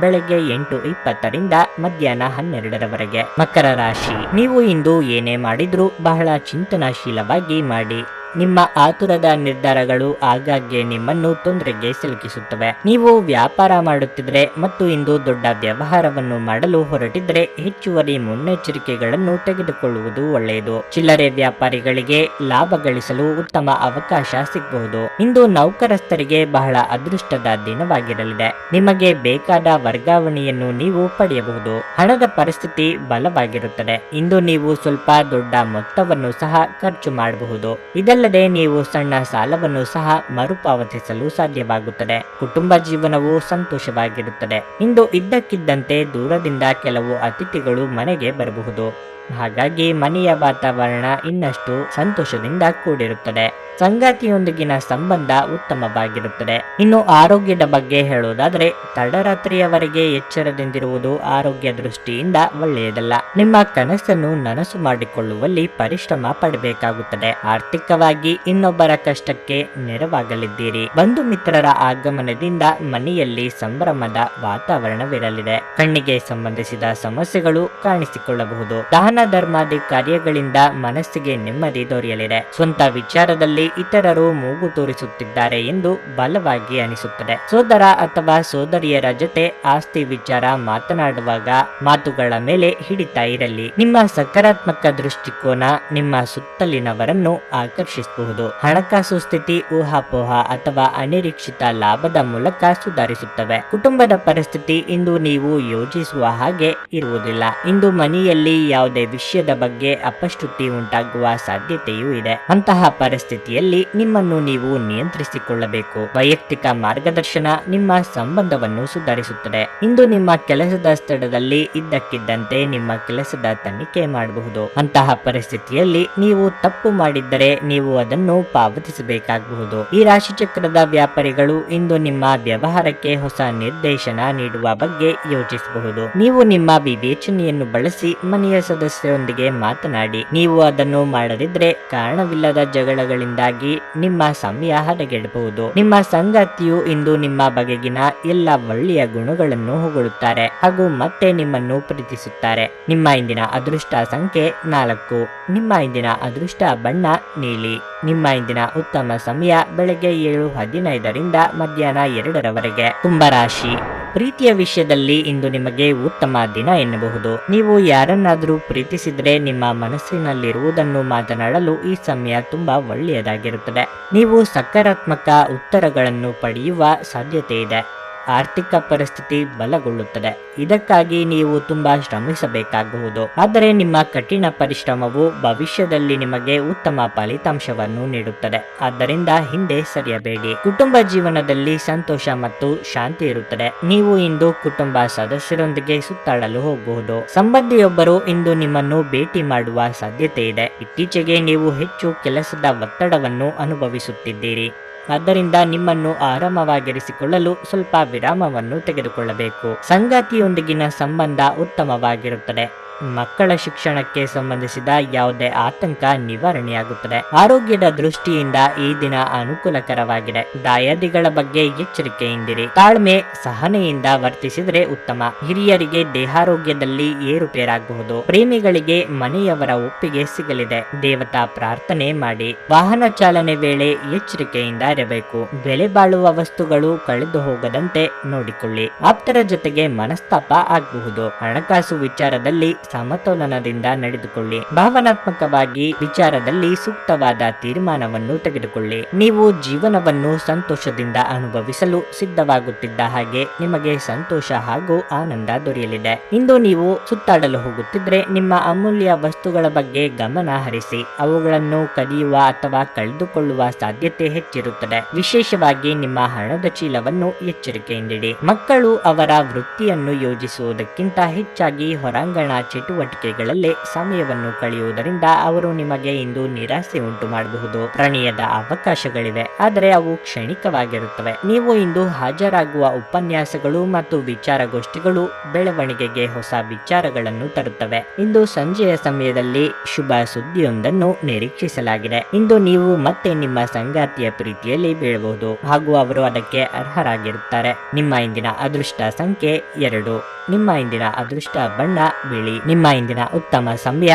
ಬೆಳಗ್ಗೆ ಎಂಟು ಇಪ್ಪತ್ತರಿಂದ ಮಧ್ಯಾಹ್ನ ಹನ್ನೆರಡರವರೆಗೆ. ಮಕರ ರಾಶಿ, ನೀವು ಇಂದು ಏನೇ ಮಾಡಿದ್ರೂ ಬಹಳ ಚಿಂತನಾಶೀಲವಾಗಿ ಮಾಡಿ. ನಿಮ್ಮ ಆತುರದ ನಿರ್ಧಾರಗಳು ಆಗಾಗ್ಗೆ ನಿಮ್ಮನ್ನು ತೊಂದರೆಗೆ ಸಿಲುಕಿಸುತ್ತವೆ. ನೀವು ವ್ಯಾಪಾರ ಮಾಡುತ್ತಿದ್ರೆ ಮತ್ತು ಇಂದು ದೊಡ್ಡ ವ್ಯವಹಾರವನ್ನು ಮಾಡಲು ಹೊರಟಿದ್ರೆ ಹೆಚ್ಚುವರಿ ಮುನ್ನೆಚ್ಚರಿಕೆಗಳನ್ನು ತೆಗೆದುಕೊಳ್ಳುವುದು ಒಳ್ಳೆಯದು. ಚಿಲ್ಲರೆ ವ್ಯಾಪಾರಿಗಳಿಗೆ ಲಾಭ ಗಳಿಸಲು ಉತ್ತಮ ಅವಕಾಶ ಸಿಗಬಹುದು. ಇಂದು ನೌಕರಸ್ಥರಿಗೆ ಬಹಳ ಅದೃಷ್ಟದ ದಿನವಾಗಿರಲಿದೆ. ನಿಮಗೆ ಬೇಕಾದ ವರ್ಗಾವಣೆಯನ್ನು ನೀವು ಪಡೆಯಬಹುದು. ಹಣದ ಪರಿಸ್ಥಿತಿ ಬಲವಾಗಿರುತ್ತದೆ. ಇಂದು ನೀವು ಸ್ವಲ್ಪ ದೊಡ್ಡ ಮೊತ್ತವನ್ನು ಸಹ ಖರ್ಚು ಮಾಡಬಹುದು. ಇದಲ್ಲದೆ ನೀವು ಸಣ್ಣ ಸಾಲವನ್ನು ಸಹ ಮರುಪಾವತಿಸಲು ಸಾಧ್ಯವಾಗುತ್ತದೆ. ಕುಟುಂಬ ಜೀವನವು ಸಂತೋಷವಾಗಿರುತ್ತದೆ. ಇಂದು ಇದ್ದಕ್ಕಿದ್ದಂತೆ ದೂರದಿಂದ ಕೆಲವು ಅತಿಥಿಗಳು ಮನೆಗೆ ಬರಬಹುದು. ಹಾಗಾಗಿ ಮನೆಯ ವಾತಾವರಣ ಇನ್ನಷ್ಟು ಸಂತೋಷದಿಂದ ಕೂಡಿರುತ್ತದೆ. ಸಂಗಾತಿಯೊಂದಿಗಿನ ಸಂಬಂಧ ಉತ್ತಮವಾಗಿರುತ್ತದೆ. ಇನ್ನು ಆರೋಗ್ಯದ ಬಗ್ಗೆ ಹೇಳುವುದಾದ್ರೆ, ತಡರಾತ್ರಿಯವರೆಗೆ ಎಚ್ಚರದಿಂದಿರುವುದು ಆರೋಗ್ಯ ದೃಷ್ಟಿಯಿಂದ ಒಳ್ಳೆಯದಲ್ಲ. ನಿಮ್ಮ ಕನಸನ್ನು ನನಸು ಮಾಡಿಕೊಳ್ಳುವಲ್ಲಿ ಪರಿಶ್ರಮ ಪಡಬೇಕಾಗುತ್ತದೆ. ಆರ್ಥಿಕವಾಗಿ ಇನ್ನೊಬ್ಬರ ಕಷ್ಟಕ್ಕೆ ನೆರವಾಗಲಿದ್ದೀರಿ. ಬಂಧು ಮಿತ್ರರ ಆಗಮನದಿಂದ ಮನೆಯಲ್ಲಿ ಸಂಭ್ರಮದ ವಾತಾವರಣವಿರಲಿದೆ. ಕಣ್ಣಿಗೆ ಸಂಬಂಧಿಸಿದ ಸಮಸ್ಯೆಗಳು ಕಾಣಿಸಿಕೊಳ್ಳಬಹುದು. ದಾನ ಧರ್ಮಾದಿ ಕಾರ್ಯಗಳಿಂದ ಮನಸ್ಸಿಗೆ ನೆಮ್ಮದಿ ದೊರೆಯಲಿದೆ. ಸ್ವಂತ ವಿಚಾರದಲ್ಲಿ ಇತರರು ಮೂಗು ತೋರಿಸುತ್ತಿದ್ದಾರೆ ಎಂದು ಬಲವಾಗಿ ಅನಿಸುತ್ತದೆ. ಸೋದರ ಅಥವಾ ಸೋದರಿಯರ ಜೊತೆ ಆಸ್ತಿ ವಿಚಾರ ಮಾತನಾಡುವಾಗ ಮಾತುಗಳ ಮೇಲೆ ಹಿಡಿತಾ ಇರಲಿ. ನಿಮ್ಮ ಸಕಾರಾತ್ಮಕ ದೃಷ್ಟಿಕೋನ ನಿಮ್ಮ ಸುತ್ತಲಿನವರನ್ನು ಆಕರ್ಷಿಸಬಹುದು. ಹಣಕಾಸು ಸ್ಥಿತಿ ಊಹಾಪೋಹ ಅಥವಾ ಅನಿರೀಕ್ಷಿತ ಲಾಭದ ಮೂಲಕ ಸುಧಾರಿಸುತ್ತವೆ. ಕುಟುಂಬದ ಪರಿಸ್ಥಿತಿ ಇಂದು ನೀವು ಯೋಚಿಸುವ ಹಾಗೆ ಇರುವುದಿಲ್ಲ. ಇಂದು ಮನೆಯಲ್ಲಿ ಯಾವುದೇ ವಿಷಯದ ಬಗ್ಗೆ ಅಪಶ್ರುತಿ ಉಂಟಾಗುವ ಸಾಧ್ಯತೆಯೂ ಇದೆ. ಅಂತಹ ಪರಿಸ್ಥಿತಿಯಲ್ಲಿ ನಿಮ್ಮನ್ನು ನೀವು ನಿಯಂತ್ರಿಸಿಕೊಳ್ಳಬೇಕು. ವೈಯಕ್ತಿಕ ಮಾರ್ಗದರ್ಶನ ನಿಮ್ಮ ಸಂಬಂಧವನ್ನು ಸುಧಾರಿಸುತ್ತದೆ. ಇಂದು ನಿಮ್ಮ ಕೆಲಸದ ಸ್ಥಳದಲ್ಲಿ ಇದ್ದಕ್ಕಿದ್ದಂತೆ ನಿಮ್ಮ ಕೆಲಸದ ತನಿಖೆ ಮಾಡಬಹುದು. ಅಂತಹ ಪರಿಸ್ಥಿತಿಯಲ್ಲಿ ನೀವು ತಪ್ಪು ಮಾಡಿದ್ದರೆ ನೀವು ಅದನ್ನು ಪಾವತಿಸಬೇಕಾಗಬಹುದು. ಈ ರಾಶಿಚಕ್ರದ ವ್ಯಾಪಾರಿಗಳು ಇಂದು ನಿಮ್ಮ ವ್ಯವಹಾರಕ್ಕೆ ಹೊಸ ನಿರ್ದೇಶನ ನೀಡುವ ಬಗ್ಗೆ ಯೋಚಿಸಬಹುದು. ನೀವು ನಿಮ್ಮ ವಿವೇಚನೆಯನ್ನು ಬಳಸಿ ಮನೆಯ ಸದಸ್ಯರೊಂದಿಗೆ ಮಾತನಾಡಿ, ನೀವು ಅದನ್ನು ಮಾಡದಿದ್ರೆ ಕಾರಣವಿಲ್ಲದ ಜಗಳಗಳಿಂದಾಗಿ ನಿಮ್ಮ ಸಮಯ ಹದಗೆಡಬಹುದು. ನಿಮ್ಮ ಸಂಗಾತಿಯು ಇಂದು ನಿಮ್ಮ ಬಗೆಗಿನ ಎಲ್ಲ ಒಳ್ಳೆಯ ಗುಣಗಳನ್ನು ಹೊಗಳುತ್ತಾರೆ ಹಾಗೂ ಮತ್ತೆ ನಿಮ್ಮನ್ನು ಪ್ರೀತಿಸುತ್ತಾರೆ. ನಿಮ್ಮ ಇಂದಿನ ಅದೃಷ್ಟ ಸಂಖ್ಯೆ ನಾಲ್ಕು. ನಿಮ್ಮ ಇಂದಿನ ಅದೃಷ್ಟ ಬಣ್ಣ ನೀಲಿ. ನಿಮ್ಮ ಇಂದಿನ ಉತ್ತಮ ಸಮಯ ಬೆಳಗ್ಗೆ ಏಳು ಹದಿನೈದರಿಂದ ಮಧ್ಯಾಹ್ನ ಎರಡರವರೆಗೆ. ಕುಂಭರಾಶಿ ಪ್ರೀತಿಯ ವಿಷಯದಲ್ಲಿ ಇಂದು ನಿಮಗೆ ಉತ್ತಮ ದಿನ ಎನ್ನಬಹುದು. ನೀವು ಯಾರನ್ನಾದರೂ ಪ್ರೀತಿಸಿದ್ರೆ ನಿಮ್ಮ ಮನಸ್ಸಿನಲ್ಲಿರುವುದನ್ನು ಮಾತನಾಡಲು ಈ ಸಮಯ ತುಂಬಾ ಒಳ್ಳೆಯದಾಗಿರುತ್ತದೆ. ನೀವು ಸಕಾರಾತ್ಮಕ ಉತ್ತರಗಳನ್ನು ಪಡೆಯುವ ಸಾಧ್ಯತೆ ಇದೆ. ಆರ್ಥಿಕ ಪರಿಸ್ಥಿತಿ ಬಲಗೊಳ್ಳುತ್ತದೆ. ಇದಕ್ಕಾಗಿ ನೀವು ತುಂಬಾ ಶ್ರಮಿಸಬೇಕಾಗಬಹುದು. ಆದರೆ ನಿಮ್ಮ ಕಠಿಣ ಪರಿಶ್ರಮವು ಭವಿಷ್ಯದಲ್ಲಿ ನಿಮಗೆ ಉತ್ತಮ ಫಲಿತಾಂಶವನ್ನು ನೀಡುತ್ತದೆ. ಆದ್ದರಿಂದ ಹಿಂದೆ ಸರಿಯಬೇಡಿ. ಕುಟುಂಬ ಜೀವನದಲ್ಲಿ ಸಂತೋಷ ಮತ್ತು ಶಾಂತಿ ಇರುತ್ತದೆ. ನೀವು ಇಂದು ಕುಟುಂಬ ಸದಸ್ಯರೊಂದಿಗೆ ಸುತ್ತಾಡಲು ಹೋಗಬಹುದು. ಸಂಬಂಧಿಯೊಬ್ಬರು ಇಂದು ನಿಮ್ಮನ್ನು ಭೇಟಿ ಮಾಡುವ ಸಾಧ್ಯತೆ ಇದೆ ಇತ್ತೀಚೆಗೆ ನೀವು ಹೆಚ್ಚು ಕೆಲಸದ ಒತ್ತಡವನ್ನು ಅನುಭವಿಸುತ್ತಿದ್ದೀರಿ. ಆದ್ದರಿಂದ ನಿಮ್ಮನ್ನು ಆರಾಮವಾಗಿರಿಸಿಕೊಳ್ಳಲು ಸ್ವಲ್ಪ ವಿರಾಮವನ್ನು ತೆಗೆದುಕೊಳ್ಳಬೇಕು. ಸಂಗಾತಿಯೊಂದಿಗಿನ ಸಂಬಂಧ ಉತ್ತಮವಾಗಿರುತ್ತದೆ. ಮಕ್ಕಳ ಶಿಕ್ಷಣಕ್ಕೆ ಸಂಬಂಧಿಸಿದ ಯಾವುದೇ ಆತಂಕ ನಿವಾರಣೆಯಾಗುತ್ತದೆ. ಆರೋಗ್ಯದ ದೃಷ್ಟಿಯಿಂದ ಈ ದಿನ ಅನುಕೂಲಕರವಾಗಿದೆ. ದಾಯಾದಿಗಳ ಬಗ್ಗೆ ಎಚ್ಚರಿಕೆಯಿಂದಿರಿ. ತಾಳ್ಮೆ, ಸಹನೆಯಿಂದ ವರ್ತಿಸಿದರೆ ಉತ್ತಮ. ಹಿರಿಯರಿಗೆ ದೇಹಾರೋಗ್ಯದಲ್ಲಿ ಏರುಪೇರಾಗಬಹುದು ಪ್ರೇಮಿಗಳಿಗೆ ಮನೆಯವರ ಒಪ್ಪಿಗೆ ಸಿಗಲಿದೆ. ದೇವತಾ ಪ್ರಾರ್ಥನೆ ಮಾಡಿ. ವಾಹನ ಚಾಲನೆ ವೇಳೆ ಎಚ್ಚರಿಕೆಯಿಂದ ಇರಬೇಕು. ಬೆಲೆ ಬಾಳುವ ವಸ್ತುಗಳು ಕಳೆದು ಹೋಗದಂತೆ ನೋಡಿಕೊಳ್ಳಿ. ಆಪ್ತರ ಜೊತೆಗೆ ಮನಸ್ತಾಪ ಆಗಬಹುದು. ಹಣಕಾಸು ವಿಚಾರದಲ್ಲಿ ಸಮತೋಲನದಿಂದ ನಡೆದುಕೊಳ್ಳಿ. ಭಾವನಾತ್ಮಕವಾಗಿ ವಿಚಾರದಲ್ಲಿ ಸೂಕ್ತವಾದ ತೀರ್ಮಾನವನ್ನು ತೆಗೆದುಕೊಳ್ಳಿ. ನೀವು ಜೀವನವನ್ನು ಸಂತೋಷದಿಂದ ಅನುಭವಿಸಲು ಸಿದ್ಧವಾಗುತ್ತಿದ್ದ ಹಾಗೆ ನಿಮಗೆ ಸಂತೋಷ ಹಾಗೂ ಆನಂದ ದೊರೆಯಲಿದೆ. ಇಂದು ನೀವು ಸುತ್ತಾಡಲು ಹೋಗುತ್ತಿದ್ರೆ ನಿಮ್ಮ ಅಮೂಲ್ಯ ವಸ್ತುಗಳ ಬಗ್ಗೆ ಗಮನ ಹರಿಸಿ, ಅವುಗಳನ್ನು ಕದಿಯುವ ಅಥವಾ ಕಳೆದುಕೊಳ್ಳುವ ಸಾಧ್ಯತೆ ಹೆಚ್ಚಿರುತ್ತದೆ. ವಿಶೇಷವಾಗಿ ನಿಮ್ಮ ಹಣದ ಚೀಲವನ್ನು ಎಚ್ಚರಿಕೆಯಿಂದಿಡಿ. ಮಕ್ಕಳು ಅವರ ವೃತ್ತಿಯನ್ನು ಯೋಜಿಸುವುದಕ್ಕಿಂತ ಹೆಚ್ಚಾಗಿ ಹೊರಾಂಗಣ ಚಟುವಟಿಕೆಗಳಲ್ಲೇ ಸಮಯವನ್ನು ಕಳೆಯುವುದರಿಂದ ಅವರು ನಿಮಗೆ ಇಂದು ನಿರಾಸೆ ಉಂಟು ಮಾಡಬಹುದು. ಪ್ರಣಯದ ಅವಕಾಶಗಳಿವೆ, ಆದರೆ ಅವು ಕ್ಷಣಿಕವಾಗಿರುತ್ತವೆ. ನೀವು ಇಂದು ಹಾಜರಾಗುವ ಉಪನ್ಯಾಸಗಳು ಮತ್ತು ವಿಚಾರಗೋಷ್ಠಿಗಳು ಬೆಳವಣಿಗೆಗೆ ಹೊಸ ವಿಚಾರಗಳನ್ನು ತರುತ್ತವೆ. ಇಂದು ಸಂಜೆಯ ಸಮಯದಲ್ಲಿ ಶುಭ ಸುದ್ದಿಯೊಂದನ್ನು ನಿರೀಕ್ಷಿಸಲಾಗಿದೆ. ಇಂದು ನೀವು ಮತ್ತೆ ನಿಮ್ಮ ಸಂಗಾತಿಯ ಪ್ರೀತಿಯಲ್ಲಿ ಬೀಳಬಹುದು. ಹಾಗೂ ಅವರು ಅದಕ್ಕೆ ಅರ್ಹರಾಗಿರುತ್ತಾರೆ. ನಿಮ್ಮ ಇಂದಿನ ಅದೃಷ್ಟ ಸಂಖ್ಯೆ ಎರಡು. ನಿಮ್ಮ ಇಂದಿನ ಅದೃಷ್ಟ ಬಣ್ಣ ಬಿಳಿ. ನಿಮ್ಮ ಇಂದಿನ ಉತ್ತಮ ಸಮಯ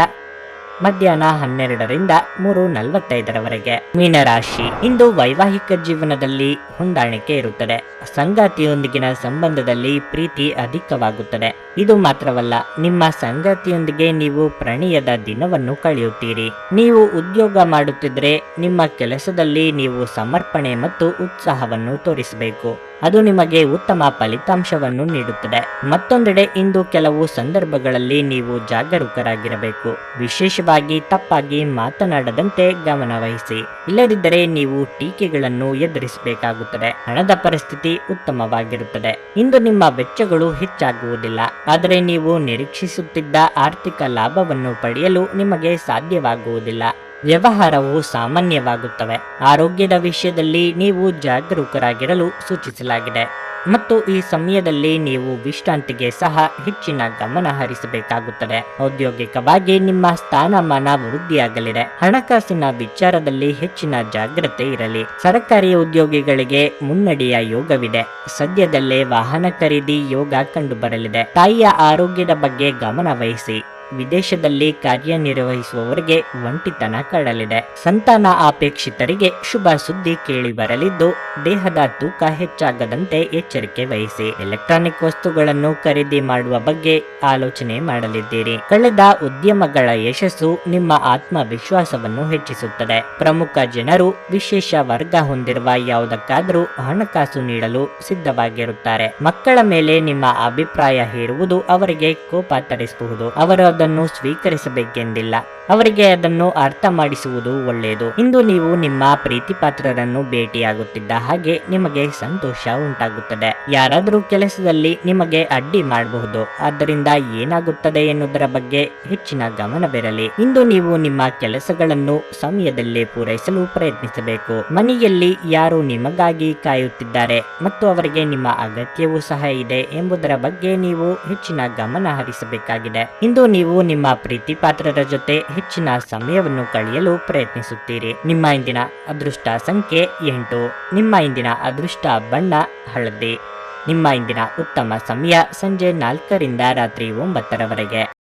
ಮಧ್ಯಾಹ್ನ ಹನ್ನೆರಡರಿಂದ ಮೂರು ನಲವತ್ತೈದರವರೆಗೆ. ಮೀನರಾಶಿ, ಇಂದು ವೈವಾಹಿಕ ಜೀವನದಲ್ಲಿ ಹೊಂದಾಣಿಕೆ ಇರುತ್ತದೆ. ಸಂಗಾತಿಯೊಂದಿಗಿನ ಸಂಬಂಧದಲ್ಲಿ ಪ್ರೀತಿ ಅಧಿಕವಾಗುತ್ತದೆ. ಇದು ಮಾತ್ರವಲ್ಲ, ನಿಮ್ಮ ಸಂಗಾತಿಯೊಂದಿಗೆ ನೀವು ಪ್ರಣಯದ ದಿನವನ್ನು ಕಳೆಯುತ್ತೀರಿ. ನೀವು ಉದ್ಯೋಗ ಮಾಡುತ್ತಿದ್ರೆ, ನಿಮ್ಮ ಕೆಲಸದಲ್ಲಿ ನೀವು ಸಮರ್ಪಣೆ ಮತ್ತು ಉತ್ಸಾಹವನ್ನು ತೋರಿಸಬೇಕು. ಅದು ನಿಮಗೆ ಉತ್ತಮ ಫಲಿತಾಂಶವನ್ನು ನೀಡುತ್ತದೆ. ಮತ್ತೊಂದೆಡೆ, ಇಂದು ಕೆಲವು ಸಂದರ್ಭಗಳಲ್ಲಿ ನೀವು ಜಾಗರೂಕರಾಗಿರಬೇಕು. ವಿಶೇಷವಾಗಿ ತಪ್ಪಾಗಿ ಮಾತನಾಡದಂತೆ ಗಮನವಹಿಸಿ ಇಲ್ಲದಿದ್ದರೆ ನೀವು ಟೀಕೆಗಳನ್ನು ಎದುರಿಸಬೇಕಾಗುತ್ತದೆ. ಹಣದ ಪರಿಸ್ಥಿತಿ ಉತ್ತಮವಾಗಿರುತ್ತದೆ. ಇಂದು ನಿಮ್ಮ ವೆಚ್ಚಗಳು ಹೆಚ್ಚಾಗುವುದಿಲ್ಲ. ಆದರೆ ನೀವು ನಿರೀಕ್ಷಿಸುತ್ತಿದ್ದ ಆರ್ಥಿಕ ಲಾಭವನ್ನು ಪಡೆಯಲು ನಿಮಗೆ ಸಾಧ್ಯವಾಗುವುದಿಲ್ಲ. ವ್ಯವಹಾರವು ಸಾಮಾನ್ಯವಾಗುತ್ತವೆ. ಆರೋಗ್ಯದ ವಿಷಯದಲ್ಲಿ ನೀವು ಜಾಗರೂಕರಾಗಿರಲು ಸೂಚಿಸಲಾಗಿದೆ. ಮತ್ತು ಈ ಸಮಯದಲ್ಲಿ ನೀವು ವಿಶ್ರಾಂತಿಗೆ ಸಹ ಹೆಚ್ಚಿನ ಗಮನ ಹರಿಸಬೇಕಾಗುತ್ತದೆ. ಔದ್ಯೋಗಿಕವಾಗಿ ನಿಮ್ಮ ಸ್ಥಾನಮಾನ ವೃದ್ಧಿಯಾಗಲಿದೆ. ಹಣಕಾಸಿನ ವಿಚಾರದಲ್ಲಿ ಹೆಚ್ಚಿನ ಜಾಗ್ರತೆ ಇರಲಿ. ಸರ್ಕಾರಿ ಉದ್ಯೋಗಿಗಳಿಗೆ ಮುನ್ನಡೆಯ ಯೋಗವಿದೆ. ಸದ್ಯದಲ್ಲೇ ವಾಹನ ಖರೀದಿ ಯೋಗ ಕಂಡುಬರಲಿದೆ. ತಾಯಿಯ ಆರೋಗ್ಯದ ಬಗ್ಗೆ ಗಮನ ವಹಿಸಿ. ವಿದೇಶದಲ್ಲಿ ಕಾರ್ಯನಿರ್ವಹಿಸುವವರಿಗೆ ಒಂಟಿತನ ಕಡಲಿದೆ ಸಂತಾನ ಅಪೇಕ್ಷಿತರಿಗೆ ಶುಭ ಸುದ್ದಿ ಕೇಳಿ ಬರಲಿದ್ದು, ದೇಹದ ತೂಕ ಹೆಚ್ಚಾಗದಂತೆ ಎಚ್ಚರಿಕೆ ವಹಿಸಿ. ಎಲೆಕ್ಟ್ರಾನಿಕ್ ವಸ್ತುಗಳನ್ನು ಖರೀದಿ ಮಾಡುವ ಬಗ್ಗೆ ಆಲೋಚನೆ ಮಾಡಲಿದ್ದೀರಿ. ಕಳೆದ ಉದ್ಯಮಗಳ ಯಶಸ್ಸು ನಿಮ್ಮ ಆತ್ಮವಿಶ್ವಾಸವನ್ನು ಹೆಚ್ಚಿಸುತ್ತದೆ. ಪ್ರಮುಖ ಜನರು ವಿಶೇಷ ವರ್ಗ ಹೊಂದಿರುವ ಯಾವುದಕ್ಕಾದರೂ ಹಣಕಾಸು ನೀಡಲು ಸಿದ್ಧವಾಗಿರುತ್ತಾರೆ. ಮಕ್ಕಳ ಮೇಲೆ ನಿಮ್ಮ ಅಭಿಪ್ರಾಯ ಹೇರುವುದು ಅವರಿಗೆ ಕೋಪ ತರಿಸಬಹುದು ಅವರು ಅದನ್ನು ಸ್ವೀಕರಿಸಬೇಕೆಂದಿಲ್ಲ. ಅವರಿಗೆ ಅದನ್ನು ಅರ್ಥ ಮಾಡಿಸುವುದು ಒಳ್ಳೆಯದು. ಇಂದು ನೀವು ನಿಮ್ಮ ಪ್ರೀತಿ ಪಾತ್ರರನ್ನು ಭೇಟಿಯಾಗುತ್ತಿದ್ದ ಹಾಗೆ ನಿಮಗೆ ಸಂತೋಷ ಉಂಟಾಗುತ್ತದೆ. ಯಾರಾದರೂ ಕೆಲಸದಲ್ಲಿ ನಿಮಗೆ ಅಡ್ಡಿ ಮಾಡಬಹುದು. ಆದ್ದರಿಂದ ಏನಾಗುತ್ತದೆ ಎನ್ನುವುದರ ಬಗ್ಗೆ ಹೆಚ್ಚಿನ ಗಮನವಿರಲಿ. ಇಂದು ನೀವು ನಿಮ್ಮ ಕೆಲಸಗಳನ್ನು ಸಮಯದಲ್ಲೇ ಪೂರೈಸಲು ಪ್ರಯತ್ನಿಸಬೇಕು. ಮನೆಯಲ್ಲಿ ಯಾರು ನಿಮಗಾಗಿ ಕಾಯುತ್ತಿದ್ದಾರೆ ಮತ್ತು ಅವರಿಗೆ ನಿಮ್ಮ ಅಗತ್ಯವೂ ಸಹ ಇದೆ ಎಂಬುದರ ಬಗ್ಗೆ ನೀವು ಹೆಚ್ಚಿನ ಗಮನ ಹರಿಸಬೇಕಾಗಿದೆ. ಇಂದು ನೀವು ನಿಮ್ಮ ಪ್ರೀತಿ ಪಾತ್ರರ ಜೊತೆ ಹೆಚ್ಚಿನ ಸಮಯವನ್ನು ಕಳೆಯಲು ಪ್ರಯತ್ನಿಸುತ್ತೀರಿ. ನಿಮ್ಮ ಇಂದಿನ ಅದೃಷ್ಟ ಸಂಖ್ಯೆ ಎಂಟು. ನಿಮ್ಮ ಇಂದಿನ ಅದೃಷ್ಟ ಬಣ್ಣ ಹಳದಿ. ನಿಮ್ಮ ಇಂದಿನ ಉತ್ತಮ ಸಮಯ ಸಂಜೆ ನಾಲ್ಕರಿಂದ ರಾತ್ರಿ ಒಂಬತ್ತರವರೆಗೆ.